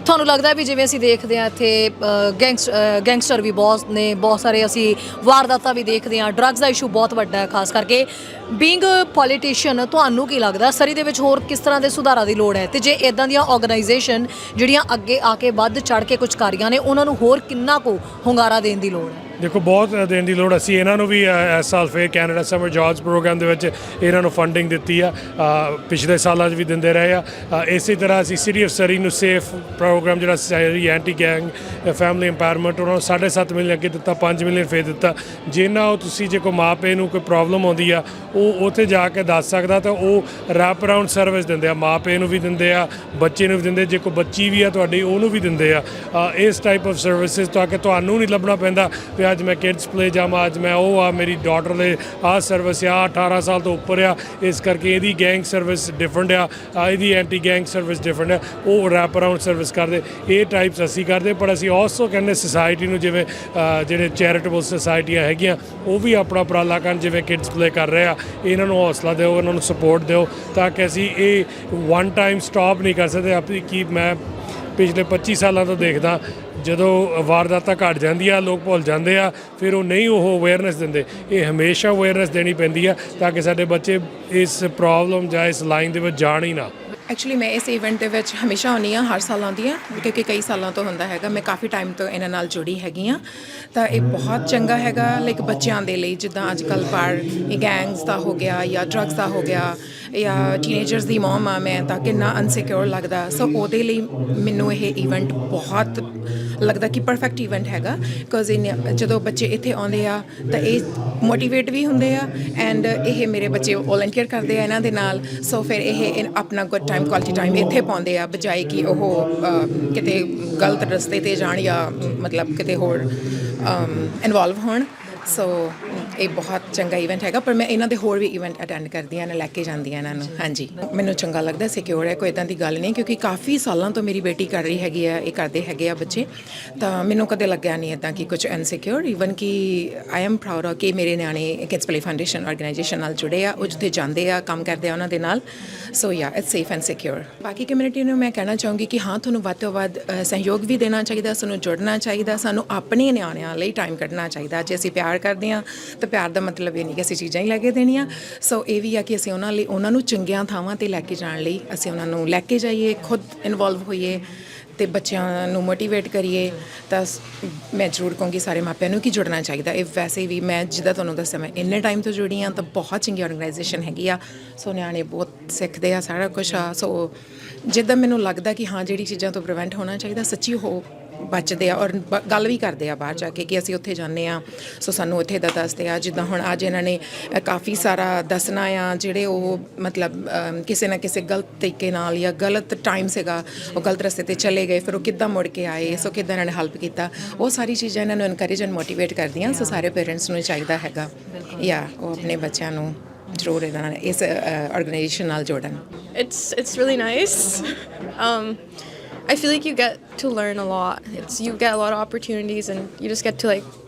ਤੁਹਾਨੂੰ ਲੱਗਦਾ ਵੀ ਜਿਵੇਂ ਅਸੀਂ ਦੇਖਦੇ ਹਾਂ ਇੱਥੇ ਗੈਂਗਸ ਗੈਂਗਸਟਰ ਵੀ ਬਹੁਤ ਨੇ, ਬਹੁਤ ਸਾਰੇ ਅਸੀਂ ਵਾਰਦਾਤਾਂ ਵੀ ਦੇਖਦੇ ਹਾਂ ਡਰੱਗਸ ਦਾ ਇਸ਼ੂ ਬਹੁਤ ਵੱਡਾ ਹੈ, ਖਾਸ ਕਰਕੇ ਬੀਇੰਗ ਪੋਲੀਟੀਸ਼ੀਅਨ ਤੁਹਾਨੂੰ ਕੀ ਲੱਗਦਾ? ਸਰੀ ਦੇ ਵਿੱਚ ਹੋਰ ਕਿਸ ਤਰ੍ਹਾਂ ਦੇ ਸੁਧਾਰਾਂ ਦੀ ਲੋੜ ਹੈ? ਤੇ ਜੇ ਇਦਾਂ ਦੀਆਂ ਆਰਗੇਨਾਈਜੇਸ਼ਨ ਜਿਹੜੀਆਂ ਅੱਗੇ ਆ ਕੇ ਵੱਧ ਚੜ ਕੇ ਕੁਝ ਕਰ ਰਹੀਆਂ ਨੇ, ਉਹਨਾਂ ਨੂੰ ਹੋਰ ਕਿੰਨਾ ਕੁ ਹੁੰਗਾਰਾ ਦੇਣ ਦੀ ਲੋੜ ਹੈ? ਦੇਖੋ, ਬਹੁਤ ਦੇਣ ਦੀ ਲੋੜ ਅਸੀਂ ਇਹਨਾਂ ਨੂੰ ਵੀ ਇਸ ਸਾਲ ਫੇਰ ਕੈਨੇਡਾ ਸਮਰ ਜੌਬਸ ਪ੍ਰੋਗਰਾਮ ਦੇ ਵਿੱਚ ਇਹਨਾਂ ਨੂੰ ਫੰਡਿੰਗ ਦਿੱਤੀ ਆ। ਪਿਛਲੇ ਸਾਲਾਂ 'ਚ ਵੀ ਦਿੰਦੇ ਰਹੇ ਆ। ਇਸੇ ਤਰ੍ਹਾਂ ਅਸੀਂ ਸਿਟੀ ਆਫ ਸਰੀ ਨੂੰ ਸੇਫ ਪ੍ਰੋਗਰਾਮ ਜਿਹੜਾ Surrey anti gang family empowerment ਉਹਨਾਂ ਨੂੰ 7.5 ਮਿਲੀਅਨ ਅੱਗੇ ਦਿੱਤਾ 5 ਮਿਲੀਅਨ ਫੇਰ ਦਿੱਤਾ। ਜੇ ਨਾ ਉਹ ਤੁਸੀਂ ਜੇ ਕੋਈ ਮਾਪੇ ਨੂੰ ਕੋਈ ਪ੍ਰੋਬਲਮ ਆਉਂਦੀ ਆ ਉਹ ਉੱਥੇ ਜਾ ਕੇ ਦੱਸ ਸਕਦਾ ਤਾਂ ਉਹ ਰੈਪ ਅਰਾਊਂਡ ਸਰਵਿਸ ਦਿੰਦੇ ਆ ਮਾਪੇ ਨੂੰ ਵੀ ਦਿੰਦੇ ਆ, ਬੱਚੇ ਨੂੰ ਵੀ ਦਿੰਦੇ ਜੇ ਕੋਈ ਬੱਚੀ ਵੀ ਆ ਤੁਹਾਡੀ ਉਹਨੂੰ ਵੀ ਦਿੰਦੇ ਆ। ਇਸ ਟਾਈਪ ਆਫ ਸਰਵਿਸਿਜ਼ ਤਾਂ ਕਿ ਤੁਹਾਨੂੰ ਨਹੀਂ ਲੱਭਣਾ ਪੈਂਦਾ ਵੀ ਅੱਜ ਮੈਂ ਕਿਡਸ ਪਲੇ ਜਾਵਾਂ, ਅੱਜ ਮੈਂ ਉਹ ਆ, ਮੇਰੀ ਡਾਟਰ ਦੇ ਆਹ ਸਰਵਿਸ ਆ 18 ਸਾਲ ਤੋਂ ਉੱਪਰ ਆ, ਇਸ ਕਰਕੇ ਇਹਦੀ ਗੈਂਗ ਸਰਵਿਸ ਡਿਫਰੈਂਟ ਆ ਇਹਦੀ ਐਂਟੀ ਗੈਂਗ ਸਰਵਿਸ ਡਿਫਰੈਂਟ ਆ, ਉਹ ਰੈਪ ਅਰਾਊਂਡ ਸਰਵਿਸ ਕਰਦੇ, ਇਹ ਟਾਈਪਸ ਅਸੀਂ ਕਰਦੇ, ਪਰ ਅਸੀਂ ਆਲਸੋ ਕਹਿੰਦੇ ਸੋਸਾਇਟੀ ਨੂੰ ਜਿਵੇਂ ਜਿਹੜੇ ਚੈਰੀਟੇਬਲ ਸੁਸਾਇਟੀਆਂ ਹੈਗੀਆਂ, ਉਹ ਵੀ ਆਪਣਾ ਉਪਰਾਲਾ ਕਰਨ, ਜਿਵੇਂ ਕਿਡਸ ਪਲੇ ਕਰ ਰਹੇ ਆ ਇਹਨਾਂ ਨੂੰ ਹੌਸਲਾ ਦਿਓ, ਇਹਨਾਂ ਨੂੰ ਸਪੋਰਟ ਦਿਓ ਤਾਂ ਕਿ ਅਸੀਂ ਇਹ ਵਨ ਟਾਈਮ ਸਟਾਪ ਨਹੀਂ ਕਰ ਸਕਦੇ। ਆਪਣੀ ਕੀ ਮੈਂ ਪਿਛਲੇ 25 ਸਾਲਾਂ ਤੋਂ ਦੇਖਦਾ, ਜਦੋਂ ਵਾਰਦਾਤਾਂ ਘਟ ਜਾਂਦੀਆਂ, ਲੋਕ ਭੁੱਲ ਜਾਂਦੇ ਆ, ਫਿਰ ਉਹ ਨਹੀਂ ਉਹ ਅਵੇਅਰਨੈਸ ਦਿੰਦੇ। ਇਹ ਹਮੇਸ਼ਾ ਅਵੇਅਰਨੈਸ ਦੇਣੀ ਪੈਂਦੀ ਆ ਤਾਂ ਕਿ ਸਾਡੇ ਬੱਚੇ ਇਸ ਪ੍ਰੋਬਲਮ ਜਾਂ ਇਸ ਲਾਈਨ ਦੇ ਵਿੱਚ ਜਾਣ ਹੀ ਨਾ। ਐਕਚੁਅਲੀ ਮੈਂ ਇਸ ਇਵੈਂਟ ਦੇ ਵਿੱਚ ਹਮੇਸ਼ਾ ਆਉਂਦੀ ਹਾਂ, ਹਰ ਸਾਲ ਆਉਂਦੀ ਹਾਂ, ਕਿਉਂਕਿ ਕਈ ਸਾਲਾਂ ਤੋਂ ਹੁੰਦਾ ਹੈਗਾ। ਮੈਂ ਕਾਫੀ ਟਾਈਮ ਤੋਂ ਇਹਨਾਂ ਨਾਲ ਜੁੜੀ ਹੈਗੀ ਹਾਂ। ਤਾਂ ਇਹ ਬਹੁਤ ਚੰਗਾ ਹੈਗਾ ਲਾਈਕ ਬੱਚਿਆਂ ਦੇ ਲਈ, ਜਿੱਦਾਂ ਅੱਜ ਕੱਲ੍ਹ ਬਾਹਰ ਇਹ ਗੈਂਗਸ ਦਾ ਹੋ ਗਿਆ ਜਾਂ ਡਰੱਗਸ ਦਾ ਹੋ ਗਿਆ। ਜਾਂ ਟੀਨੇਜਰਸ ਦੀ ਮੌਮ ਆ ਮੈਂ ਤਾਂ ਕਿੰਨਾ ਅਨਸਿਕਿਉਰ ਲੱਗਦਾ। ਸੋ ਉਹਦੇ ਲਈ ਮੈਨੂੰ ਇਹ ਇਵੈਂਟ ਬਹੁਤ ਲੱਗਦਾ ਕਿ ਪਰਫੈਕਟ ਇਵੈਂਟ ਹੈਗਾ। ਬਿਕੋਜ਼ ਜਦੋਂ ਬੱਚੇ ਇੱਥੇ ਆਉਂਦੇ ਆ, ਤਾਂ ਇਹ ਮੋਟੀਵੇਟ ਵੀ ਹੁੰਦੇ ਆ ਐਂਡ ਇਹ ਮੇਰੇ ਬੱਚੇ ਵੋਲੰਟੀਅਰ ਕਰਦੇ ਆ ਇਹਨਾਂ ਦੇ ਨਾਲ। ਸੋ ਫਿਰ ਇਹ ਆਪਣਾ ਗੁੱਡ ਟਾਈਮ ਕੁਆਲਿਟੀ ਟਾਈਮ ਇੱਥੇ ਪਾਉਂਦੇ ਆ, ਬਜਾਏ ਕਿ ਉਹ ਕਿਤੇ ਗਲਤ ਰਸਤੇ ਤੇ ਜਾਣ ਜਾਂ, ਮਤਲਬ ਕਿਤੇ ਹੋਰ ਇਨਵੋਲਵ ਹੋਣ। ਸੋ ਇਹ ਬਹੁਤ ਚੰਗਾ ਇਵੈਂਟ ਹੈਗਾ, ਪਰ ਮੈਂ ਇਹਨਾਂ ਦੇ ਹੋਰ ਵੀ ਇਵੈਂਟ ਅਟੈਂਡ ਕਰਦੀ ਹਾਂ ਨਾ ਲੈ ਕੇ ਜਾਂਦੀ ਹਾਂ ਇਹਨਾਂ ਨੂੰ। ਹਾਂਜੀ। ਮੈਨੂੰ ਚੰਗਾ ਲੱਗਦਾ ਸਿਕਿਉਰ ਹੈ, ਕੋਈ ਇਦਾਂ ਦੀ ਗੱਲ ਨਹੀਂ ਕਿਉਂਕਿ ਕਾਫੀ ਸਾਲਾਂ ਤੋਂ ਮੇਰੀ ਬੇਟੀ ਕਰ ਰਹੀ ਹੈਗੀ ਆ, ਇਹ ਕਰਦੇ ਹੈਗੇ ਆ ਬੱਚੇ। ਤਾਂ ਮੈਨੂੰ ਕਦੇ ਲੱਗਿਆ ਨਹੀਂ ਇਦਾਂ ਕਿ ਕੁਝ ਅਨਸਿਕਿਉਰ ਇਵਨ ਕਿ ਆਈ ਐਮ ਪ੍ਰਾਊਡ ਆ ਕਿ ਮੇਰੇ ਨਿਆਣੇ ਕਿਡਸ ਪਲੇ ਫਾਊਂਡੇਸ਼ਨ ਆਰਗੇਨਾਈਜੇਸ਼ਨ ਨਾਲ ਜੁੜੇ ਆ ਉਹ ਜਿੱਥੇ ਜਾਂਦੇ ਆ, ਕੰਮ ਕਰਦੇ ਆ ਉਹਨਾਂ ਦੇ ਨਾਲ। So yeah it's safe and secure ਬਾਕੀ ਕਮਿਊਨਿਟੀ ਨੂੰ ਮੈਂ ਕਹਿਣਾ ਚਾਹੂੰਗੀ ਕਿ ਹਾਂ, ਤੁਹਾਨੂੰ ਵੱਧ ਤੋਂ ਵੱਧ ਸਹਿਯੋਗ ਵੀ ਦੇਣਾ ਚਾਹੀਦਾ, ਸਾਨੂੰ ਜੁੜਨਾ ਚਾਹੀਦਾ, ਸਾਨੂੰ ਆਪਣੇ ਨਿਆਣਿਆਂ ਲਈ ਟਾਈਮ ਕੱਢਣਾ ਚਾਹੀਦਾ। ਜੇ ਅਸੀਂ ਪਿਆਰ ਕਰਦੇ ਹਾਂ ਤਾਂ ਪਿਆਰ ਦਾ ਮਤਲਬ ਇਹ ਨਹੀਂ ਕਿ ਅਸੀਂ ਚੀਜ਼ਾਂ ਹੀ ਲੈ ਕੇ ਦੇਣੀਆਂ। ਸੋ ਇਹ ਵੀ ਆ ਕਿ ਅਸੀਂ ਉਹਨਾਂ ਲਈ, ਉਹਨਾਂ ਨੂੰ ਚੰਗੀਆਂ ਥਾਵਾਂ ਤੇ ਲੈ ਕੇ ਜਾਣ ਲਈ ਅਸੀਂ ਉਹਨਾਂ ਨੂੰ ਲੈ ਕੇ ਜਾਈਏ, ਖੁਦ ਇਨਵੋਲਵ ਹੋਈਏ ਤੇ ਬੱਚਿਆਂ ਨੂੰ ਮੋਟੀਵੇਟ ਕਰੀਏ। ਤਾਂ ਮੈਂ ਜ਼ਰੂਰ ਕਹੂੰਗੀ ਸਾਰੇ ਮਾਪਿਆਂ ਨੂੰ ਕਿ ਜੁੜਨਾ ਚਾਹੀਦਾ। ਇਹ ਵੈਸੇ ਵੀ ਮੈਂ ਜਿੱਦਾਂ ਤੁਹਾਨੂੰ ਦੱਸਿਆ, ਮੈਂ ਇੰਨੇ ਟਾਈਮ ਤੋਂ ਜੁੜੀ ਹਾਂ ਤਾਂ ਬਹੁਤ ਚੰਗੀ ਆਰਗੇਨਾਈਜੇਸ਼ਨ ਹੈਗੀ ਆ। ਸੋ ਨਿਆਣੇ ਬਹੁਤ ਸਿੱਖਦੇ ਆ, ਸਾਰਾ ਕੁਝ ਆ। ਸੋ ਜਿੱਦਾਂ ਮੈਨੂੰ ਲੱਗਦਾ ਕਿ ਹਾਂ, ਜਿਹੜੀ ਚੀਜ਼ਾਂ ਤੋਂ ਪ੍ਰੀਵੈਂਟ ਹੋਣਾ ਚਾਹੀਦਾ, ਸੱਚੀ ਹੋ ਬਚਦੇ ਆ ਔਰ ਬ- ਗੱਲ ਵੀ ਕਰਦੇ ਆ ਬਾਹਰ ਜਾ ਕੇ ਕਿ ਅਸੀਂ ਉੱਥੇ ਜਾਂਦੇ ਆ। ਸੋ ਸਾਨੂੰ ਉੱਥੇ ਦਾ ਦੱਸਦੇ ਆ। ਜਿੱਦਾਂ ਹੁਣ ਅੱਜ ਇਹਨਾਂ ਨੇ ਅ, ਕਾਫੀ ਸਾਰਾ ਦੱਸਣਾ ਆ ਜਿਹੜੇ ਉਹ ਮਤਲਬ ਅਮ, ਕਿਸੇ ਨਾ ਕਿਸੇ ਗਲਤ ਤਰੀਕੇ ਨਾਲ ਜਾਂ ਗਲਤ ਟਾਈਮ ਸੀਗਾ ਉਹ ਗਲਤ ਰਸਤੇ ਤੇ ਚਲੇ ਗਏ ਫਿਰ ਉਹ ਕਿੱਦਾਂ ਮੁੜ ਕੇ ਆਏ ਸੋ ਕਿੱਦਾਂ ਇਹਨਾਂ ਨੇ ਹੈਲਪ ਕੀਤਾ ਉਹ ਸਾਰੀ ਚੀਜ਼ਾਂ ਇਹਨਾਂ ਨੂੰ ਇਨਕਰੇਜ ਐਂਡ ਮੋਟੀਵੇਟ ਕਰਦੀਆਂ ਸੋ ਸਾਰੇ ਪੇਰੈਂਟਸ ਨੂੰ ਚਾਹੀਦਾ ਹੈਗਾ। ਯਾ ਉਹ ਆਪਣੇ ਬੱਚਿਆਂ ਨੂੰ ਜ਼ਰੂਰ ਇਹਨਾਂ ਨਾਲ ਇਸ ਆਰਗੇਨਾਈਜੇਸ਼ਨ ਨਾਲ ਜੋੜਨ। It's it's really nice. Um, I feel like you get to learn a lot. It's you get a lot of opportunities, and you just get to like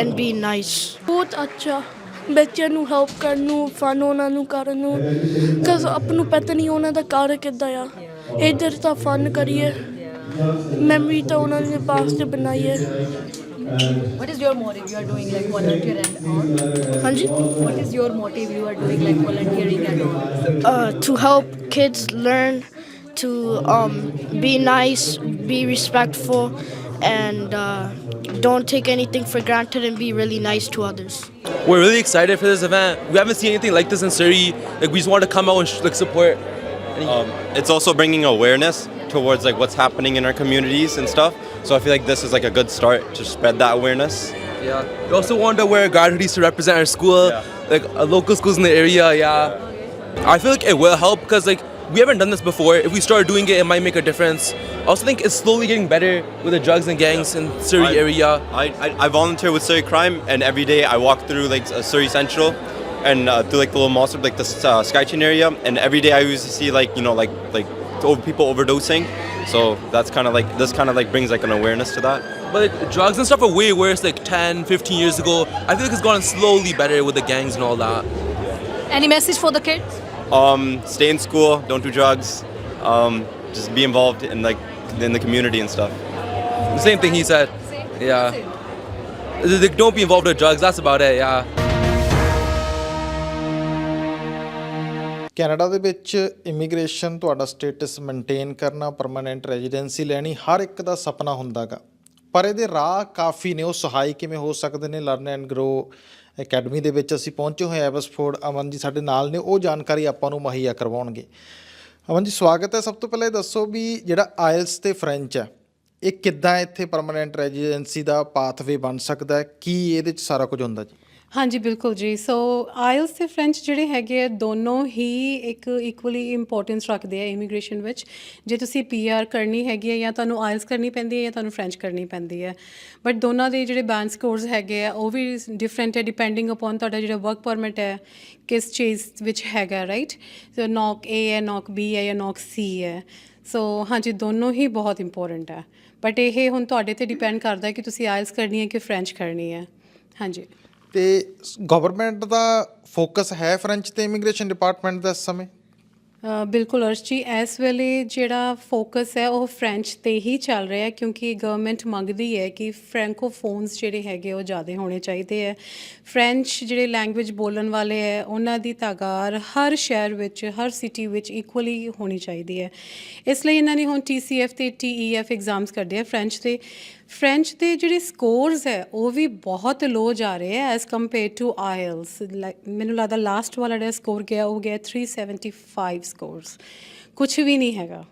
and be nice. ਬਹੁਤ ਅੱਛਾ ਬੱਚਿਆਂ ਨੂੰ help ਕਰਨ ਨੂੰ fun ਉਹਨਾਂ ਨੂੰ ਕਰਨ ਨੂੰ ਕਸ ਆਪ ਨੂੰ ਪਤਾ ਨਹੀਂ ਉਹਨਾਂ ਦਾ ਘਰ ਕਿੱਦਾਂ ਆ ਇੱਧਰ ਤਾਂ ਫਨ ਕਰੀਏ ਮੈਮਰੀ ਤਾਂ ਉਹਨਾਂ ਨੇ ਪਾਸ ਤੇ ਬਣਾਈ ਹੈ What is your motive? You are doing like volunteer and all. ਹਾਂਜੀ What is your motive? You are doing like volunteering and all. uh, to help kids learn to um, be nice, be respectful, and uh, don't take anything for granted and be really nice to others. We're really excited for this event. We haven't seen anything like this in Surrey. Like we just want to come out and like support. Um, it's also bringing awareness towards like what's happening in our communities and stuff. So I feel like this is like a good start to spread that awareness. Yeah. We also want to wear guard hoodies to represent our school, Yeah. like uh, local schools in the area. Yeah. I feel like it will help because like we haven't done this before. If we start doing it, it might make a difference. I also think it's slowly getting better with the drugs and gangs in Surrey I- area. I, I, I volunteer with Surrey Crime, and every day I walk through like uh, Surrey Central and uh, through like the little mall strip, like the uh, Skychain area. And every day I used to see like you know like like over people overdosing. So that's kind of like this kind of like brings like an awareness to that. But like, drugs and stuff are way worse like 10, 15 years ago. I feel like it's gone slowly better with the gangs and all that. Any message for the kids? Um, stay in school, don't do drugs. Um, just be involved in like in the community and stuff. The same thing he said. Yeah. Don't be involved with drugs. That's about it. Yeah. Canada ਦੇ ਵਿੱਚ immigration ਤੁਹਾਡਾ status maintain ਕਰਨਾ permanent residency ਲੈਣੀ ਹਰ ਇੱਕ ਦਾ ਸੁਪਨਾ ਹੁੰਦਾਗਾ ਪਰ ਇਹਦੇ ਰਾਹ ਕਾਫੀ ਨੇ ਉਹ ਸਹਾਈ ਕਿਵੇਂ ਹੋ ਸਕਦੇ ਨੇ ਲਰਨ ਐਂਡ ਗਰੋ ਅਕੈਡਮੀ ਦੇ ਵਿੱਚ ਅਸੀਂ ਪਹੁੰਚੇ ਹੋਏ ਐਵਸਫੋਰਡ ਅਮਨ ਜੀ ਸਾਡੇ ਨਾਲ ਨੇ। ਉਹ ਜਾਣਕਾਰੀ ਆਪਾਂ ਨੂੰ ਮੁਹੱਈਆ ਕਰਵਾਉਣਗੇ। ਅਮਨ ਜੀ, ਸਵਾਗਤ ਹੈ। ਸਭ ਤੋਂ ਪਹਿਲਾਂ ਇਹ ਦੱਸੋ ਵੀ ਜਿਹੜਾ ਆਇਲਸ ਤੇ ਫ੍ਰੈਂਚ ਹੈ, ਇਹ ਕਿੱਦਾਂ ਇੱਥੇ ਪਰਮਨੈਂਟ ਰੈਜ਼ੀਡੈਂਸੀ ਦਾ ਪਾਥਵੇ ਬਣ ਸਕਦਾ ਹੈ? ਕੀ ਇਹਦੇ ਚ ਸਾਰਾ ਕੁਝ ਹੁੰਦਾ ਜੀ? ਹਾਂਜੀ, ਬਿਲਕੁਲ ਜੀ। ਸੋ ਆਇਲਸ ਤੇ ਫ੍ਰੈਂਚ ਜਿਹੜੇ ਹੈਗੇ ਆ, ਦੋਨੋਂ ਹੀ ਇੱਕ ਇਕੁਅਲੀ ਇੰਪੋਰਟੈਂਸ ਰੱਖਦੇ ਆ ਇਮੀਗ੍ਰੇਸ਼ਨ ਵਿੱਚ। ਜੇ ਤੁਸੀਂ ਪੀਆਰ ਕਰਨੀ ਹੈਗੀ ਹੈ ਜਾਂ ਤੁਹਾਨੂੰ ਆਇਲਸ ਕਰਨੀ ਪੈਂਦੀ ਹੈ ਜਾਂ ਤੁਹਾਨੂੰ ਫ੍ਰੈਂਚ ਕਰਨੀ ਪੈਂਦੀ ਹੈ ਬਟ ਦੋਨਾਂ ਦੇ ਜਿਹੜੇ ਬੈਂਡ ਸਕੋਰਸ ਹੈਗੇ ਆ, ਉਹ ਵੀ ਡਿਫਰੈਂਟ ਹੈ ਡਿਪੈਂਡਿੰਗ ਅਪਨ ਤੁਹਾਡਾ ਜਿਹੜਾ ਵਰਕ ਪਰਮਿਟ ਹੈ, ਕਿਸ ਚੀਜ਼ ਵਿੱਚ ਹੈਗਾ ਰਾਈਟ ਸੋ ਨੌਕ ਏ ਹੈ ਨੌਕ ਬੀ ਹੈ ਜਾਂ ਨੌਕ ਸੀ ਹੈ। ਸੋ ਹਾਂਜੀ, ਦੋਨੋਂ ਹੀ ਬਹੁਤ ਇੰਪੋਰਟੈਂਟ ਹੈ ਬਟ ਇਹ ਹੁਣ ਤੁਹਾਡੇ ਤੇ ਡਿਪੈਂਡ ਕਰਦਾ ਹੈ ਕਿ ਤੁਸੀਂ ਆਇਲਸ ਕਰਨੀ ਹੈ ਕਿ ਫ੍ਰੈਂਚ ਕਰਨੀ ਹੈ। ਹਾਂਜੀ। ਤੇ ਗਵਰਨਮੈਂਟ ਦਾ ਫੋਕਸ ਹੈ ਫ੍ਰੈਂਚ ਤੇ ਇਮੀਗ੍ਰੇਸ਼ਨ ਡਿਪਾਰਟਮੈਂਟ ਦਾ ਇਸ ਸਮੇਂ? ਬਿਲਕੁਲ ਅਰਸ਼ ਜੀ, ਇਸ ਵੇਲੇ ਜਿਹੜਾ ਫੋਕਸ ਹੈ ਉਹ ਫ੍ਰੈਂਚ ਤੇ ਹੀ ਚੱਲ ਰਿਹਾ ਹੈ ਕਿਉਂਕਿ ਗਵਰਨਮੈਂਟ ਮੰਗਦੀ ਹੈ ਕਿ ਫ੍ਰੈਂਕੋਫੋਨਸ ਜਿਹੜੇ ਹੈਗੇ ਉਹ ਜ਼ਿਆਦਾ ਹੋਣੇ ਚਾਹੀਦੇ ਹੈ। ਫ੍ਰੈਂਚ ਜਿਹੜੇ ਲੈਂਗੁਏਜ ਬੋਲਣ ਵਾਲੇ ਹੈ, ਉਹਨਾਂ ਦੀ ਤਾਗਾਰ ਹਰ ਸ਼ਹਿਰ ਵਿੱਚ, ਹਰ ਸਿਟੀ ਵਿੱਚ ਇਕੁਅਲੀ ਹੋਣੀ ਚਾਹੀਦੀ ਹੈ। ਇਸ ਲਈ ਇਹਨਾਂ ਨੇ ਹੁਣ TCF ਤੇ TEF ਐਗਜ਼ਾਮਸ ਕੱਢੇ ਆ ਫ੍ਰੈਂਚ ਤੇ। ਫ੍ਰੈਂਚ ਦੇ ਜਿਹੜੇ ਸਕੋਰਸ ਹੈ, ਉਹ ਵੀ ਬਹੁਤ ਲੋ ਜਾ ਰਹੇ ਹੈ ਐਸ ਕੰਪੇਅਰ ਟੂ ਆਇਲਸ ਮੈਨੂੰ ਲੱਗਦਾ ਲਾਸਟ ਵਾਲਾ ਜਿਹੜਾ ਸਕੋਰ ਗਿਆ, ਉਹ ਗਿਆ 375 ਸਕੋਰਸ ਕੁਝ ਵੀ ਨਹੀਂ ਹੈਗਾ।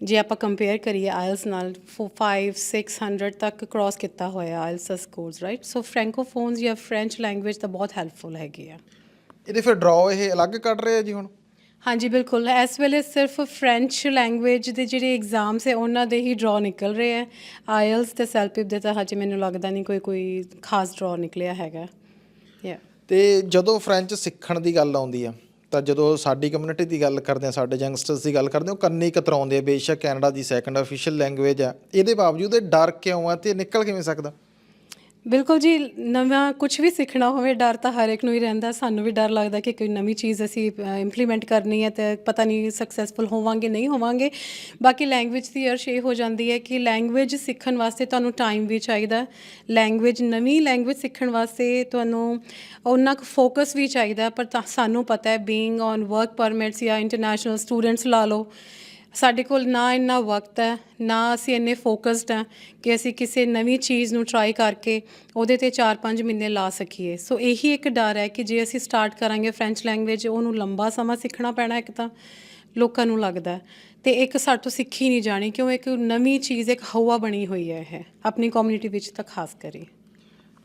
ਜੇ ਆਪਾਂ ਕੰਪੇਅਰ ਕਰੀਏ ਆਇਲਸ ਨਾਲ 5 600 ਤੱਕ ਕ੍ਰਾਸ ਕੀਤਾ ਹੋਇਆ ਆਇਲਸ ਦਾ ਸਕੋਰਸ ਰਾਈਟ ਸੋ ਫ੍ਰੈਂਕੋਫੋਨਸ ਜਾਂ ਫ੍ਰੈਂਚ ਲੈਂਗੁਏਜ ਤਾਂ ਬਹੁਤ ਹੈਲਪਫੁਲ ਹੈਗੀ ਆ। ਇਹਦੇ ਫਿਰ ਡਰਾਅ ਇਹ ਅਲੱਗ ਕੱਢ ਰਹੇ ਆ ਜੀ ਹੁਣ? ਹਾਂਜੀ, ਬਿਲਕੁਲ। ਇਸ ਵੇਲੇ ਸਿਰਫ ਫ੍ਰੈਂਚ ਲੈਂਗੁਏਜ ਦੇ ਜਿਹੜੇ ਐਗਜ਼ਾਮਸ ਹੈ, ਉਹਨਾਂ ਦੇ ਹੀ ਡਰਾ ਨਿਕਲ ਰਹੇ ਹੈ। ਆਇਲਸ ਤੇ ਸੈਲਪਿਪ ਦੇ ਤਾਂ ਹਜੇ ਮੈਨੂੰ ਲੱਗਦਾ ਨਹੀਂ ਕੋਈ ਕੋਈ ਖਾਸ ਡਰਾ ਨਿਕਲਿਆ ਹੈਗਾ। ਯਾ ਤੇ ਜਦੋਂ ਫ੍ਰੈਂਚ ਸਿੱਖਣ ਦੀ ਗੱਲ ਆਉਂਦੀ ਆ ਤਾਂ ਜਦੋਂ ਸਾਡੀ ਕਮਿਊਨਿਟੀ ਦੀ ਗੱਲ ਕਰਦੇ ਆ ਸਾਡੇ ਯੰਗਸਟਰਸ ਦੀ ਗੱਲ ਕਰਦੇ ਆ ਉਹ ਕੰਨੀ ਕਤਰਾਉਂਦੇ ਆ, ਬੇਸ਼ੱਕ ਕੈਨੇਡਾ ਦੀ ਸੈਕੰਡ ਅਫੀਸ਼ੀਅਲ ਲੈਂਗੁਏਜ ਆ ਇਹਦੇ ਬਾਵਜੂਦ ਇਹ ਡਰ ਕਿਉਂ ਆ ਤੇ ਨਿਕਲ ਕਿਵੇਂ ਸਕਦਾ? ਬਿਲਕੁਲ ਜੀ, ਨਵਾਂ ਕੁਝ ਵੀ ਸਿੱਖਣਾ ਹੋਵੇ, ਡਰ ਤਾਂ ਹਰ ਇੱਕ ਨੂੰ ਹੀ ਰਹਿੰਦਾ। ਸਾਨੂੰ ਵੀ ਡਰ ਲੱਗਦਾ ਕਿ ਕੋਈ ਨਵੀਂ ਚੀਜ਼ ਅਸੀਂ ਇੰਪਲੀਮੈਂਟ ਕਰਨੀ ਹੈ ਤੇ ਪਤਾ ਨਹੀਂ ਸਕਸੈਸਫੁਲ ਹੋਵਾਂਗੇ, ਨਹੀਂ ਹੋਵਾਂਗੇ। ਬਾਕੀ ਲੈਂਗੁਏਜ ਦੀ ਅਰਸ਼ ਇਹ ਹੋ ਜਾਂਦੀ ਹੈ ਕਿ ਲੈਂਗੁਏਜ ਸਿੱਖਣ ਵਾਸਤੇ ਤੁਹਾਨੂੰ ਟਾਈਮ ਵੀ ਚਾਹੀਦਾ। ਲੈਂਗੁਏਜ ਨਵੀਂ ਲੈਂਗੁਏਜ ਸਿੱਖਣ ਵਾਸਤੇ ਤੁਹਾਨੂੰ ਉਹਨਾਂ ਕੁ ਫੋਕਸ ਵੀ ਚਾਹੀਦਾ। ਪਰ ਤਾਂ ਸਾਨੂੰ ਪਤਾ ਹੈ ਬੀਇੰਗ ਔਨ ਵਰਕ ਪਰਮਿਟਸ ਜਾਂ ਇੰਟਰਨੈਸ਼ਨਲ ਸਟੂਡੈਂਟਸ ਲਾ ਲਓ ਸਾਡੇ ਕੋਲ ਨਾ ਇੰਨਾ ਵਕਤ ਹੈ, ਨਾ ਅਸੀਂ ਇੰਨੇ ਫੋਕਸਡ ਹਾਂ ਕਿ ਅਸੀਂ ਕਿਸੇ ਨਵੀਂ ਚੀਜ਼ ਨੂੰ ਟਰਾਈ ਕਰਕੇ ਉਹਦੇ ਤੇ 4-5 ਮਹੀਨੇ ਲਾ ਸਕੀਏ। ਸੋ ਇਹੀ ਇੱਕ ਡਰ ਹੈ ਕਿ ਜੇ ਅਸੀਂ ਸਟਾਰਟ ਕਰਾਂਗੇ ਫ੍ਰੈਂਚ ਲੈਂਗੁਏਜ ਉਹਨੂੰ ਲੰਬਾ ਸਮਾਂ ਸਿੱਖਣਾ ਪੈਣਾ ਇੱਕ ਤਾਂ ਲੋਕਾਂ ਨੂੰ ਲੱਗਦਾ ਹੈ। ਤੇ ਇੱਕ ਸਾਡੇ ਤੋਂ ਸਿੱਖੀ ਨਹੀਂ ਜਾਣੀ, ਕਿਉਂ? ਇੱਕ ਨਵੀਂ ਚੀਜ਼, ਇੱਕ ਹਵਾ ਬਣੀ ਹੋਈ ਹੈ ਇਹ, ਆਪਣੀ ਕਮਿਊਨਿਟੀ ਵਿੱਚ ਤਾਂ ਖਾਸ ਕਰੀ।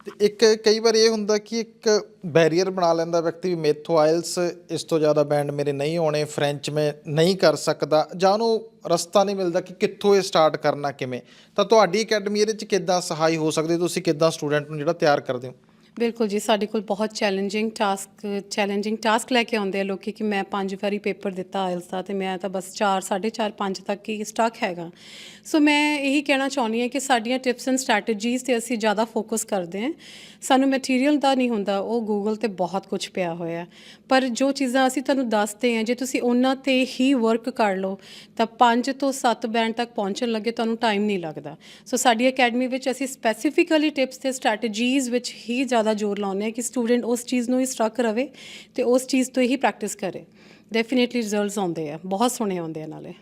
ਤੇ ਇੱਕ ਕਈ ਵਾਰ ਇਹ ਹੁੰਦਾ ਕਿ ਇੱਕ ਬੈਰੀਅਰ ਬਣਾ ਲੈਂਦਾ ਵਿਅਕਤੀ ਵੀ ਮੇਥੋਂ ਆਇਲਸ ਇਸ ਤੋਂ ਜ਼ਿਆਦਾ ਬੈਂਡ ਮੇਰੇ ਨਹੀਂ ਆਉਣੇ ਫ੍ਰੈਂਚ ਮੈਂ ਨਹੀਂ ਕਰ ਸਕਦਾ ਜਾਂ ਉਹਨੂੰ ਰਸਤਾ ਨਹੀਂ ਮਿਲਦਾ ਕਿ ਕਿੱਥੋਂ ਇਹ ਸਟਾਰਟ ਕਰਨਾ ਕਿਵੇਂ। ਤਾਂ ਤੁਹਾਡੀ ਅਕੈਡਮੀ ਇਹਦੇ ਚ ਕਿੱਦਾਂ ਸਹਾਈ ਹੋ ਸਕਦੀ ਤੁਸੀਂ ਕਿੱਦਾਂ ਸਟੂਡੈਂਟ ਨੂੰ ਜਿਹੜਾ ਤਿਆਰ ਕਰਦੇ ਹੋ? ਬਿਲਕੁਲ ਜੀ, ਸਾਡੇ ਕੋਲ ਬਹੁਤ ਚੈਲੰਜਿੰਗ ਟਾਸਕ ਚੈਲੰਜਿੰਗ ਟਾਸਕ ਲੈ ਕੇ ਆਉਂਦੇ ਆ ਲੋਕੀ ਕਿ ਮੈਂ ਪੰਜ ਵਾਰੀ ਪੇਪਰ ਦਿੱਤਾ ਆਇਲਸ ਦਾ ਤੇ ਮੈਂ ਤਾਂ ਬਸ 4 4.5 5 ਤੱਕ ਹੀ ਸਟਕ ਹੈਗਾ। ਸੋ ਮੈਂ ਇਹੀ ਕਹਿਣਾ ਚਾਹੁੰਦੀ ਹਾਂ ਕਿ ਸਾਡੀਆਂ ਟਿਪਸ ਐਂਡ ਸਟ੍ਰੈਟਜੀਜ਼ ਤੇ ਅਸੀਂ ਜ਼ਿਆਦਾ ਫੋਕਸ ਕਰਦੇ ਹਾਂ। ਸਾਨੂੰ ਮਟੀਰੀਅਲ ਦਾ ਨਹੀਂ ਹੁੰਦਾ, ਉਹ ਗੂਗਲ ਤੇ ਬਹੁਤ ਕੁਝ ਪਿਆ ਹੋਇਆ ਪਰ ਜੋ ਚੀਜ਼ਾਂ ਅਸੀਂ ਤੁਹਾਨੂੰ ਦੱਸਦੇ ਹਾਂ, ਜੇ ਤੁਸੀਂ ਉਹਨਾਂ ਤੇ ਹੀ ਵਰਕ ਕਰ ਲਓ, ਤਾਂ 5 ਤੋਂ 7 ਬੈਂਡ ਤੱਕ ਪਹੁੰਚਣ ਲੱਗੇ ਤੁਹਾਨੂੰ ਟਾਈਮ ਨਹੀਂ ਲੱਗਦਾ। ਸੋ ਸਾਡੀ ਅਕੈਡਮੀ ਵਿੱਚ ਅਸੀਂ ਸਪੈਸੀਫਿਕਲੀ ਟਿਪਸ ਤੇ ਸਟ੍ਰੈਟਜੀਜ਼ ਵਿੱਚ ਹੀ ਜ਼ਿਆਦਾ ਜ਼ੋਰ ਲਾਉਂਦੇ ਹਾਂ ਕਿ ਸਟੂਡੈਂਟ ਉਸ ਚੀਜ਼ ਨੂੰ ਹੀ ਸਟਕ ਰਵੇ ਤੇ ਉਸ ਚੀਜ਼ ਤੋਂ ਹੀ ਪ੍ਰੈਕਟਿਸ ਕਰੇ। ਡੈਫੀਨਿਟਲੀ ਰਿਜ਼ਲਟਸ ਆਉਂਦੇ ਆ, ਬਹੁਤ ਸੋਹਣੇ ਆਉਂਦੇ ਆ ਨਾਲੇ।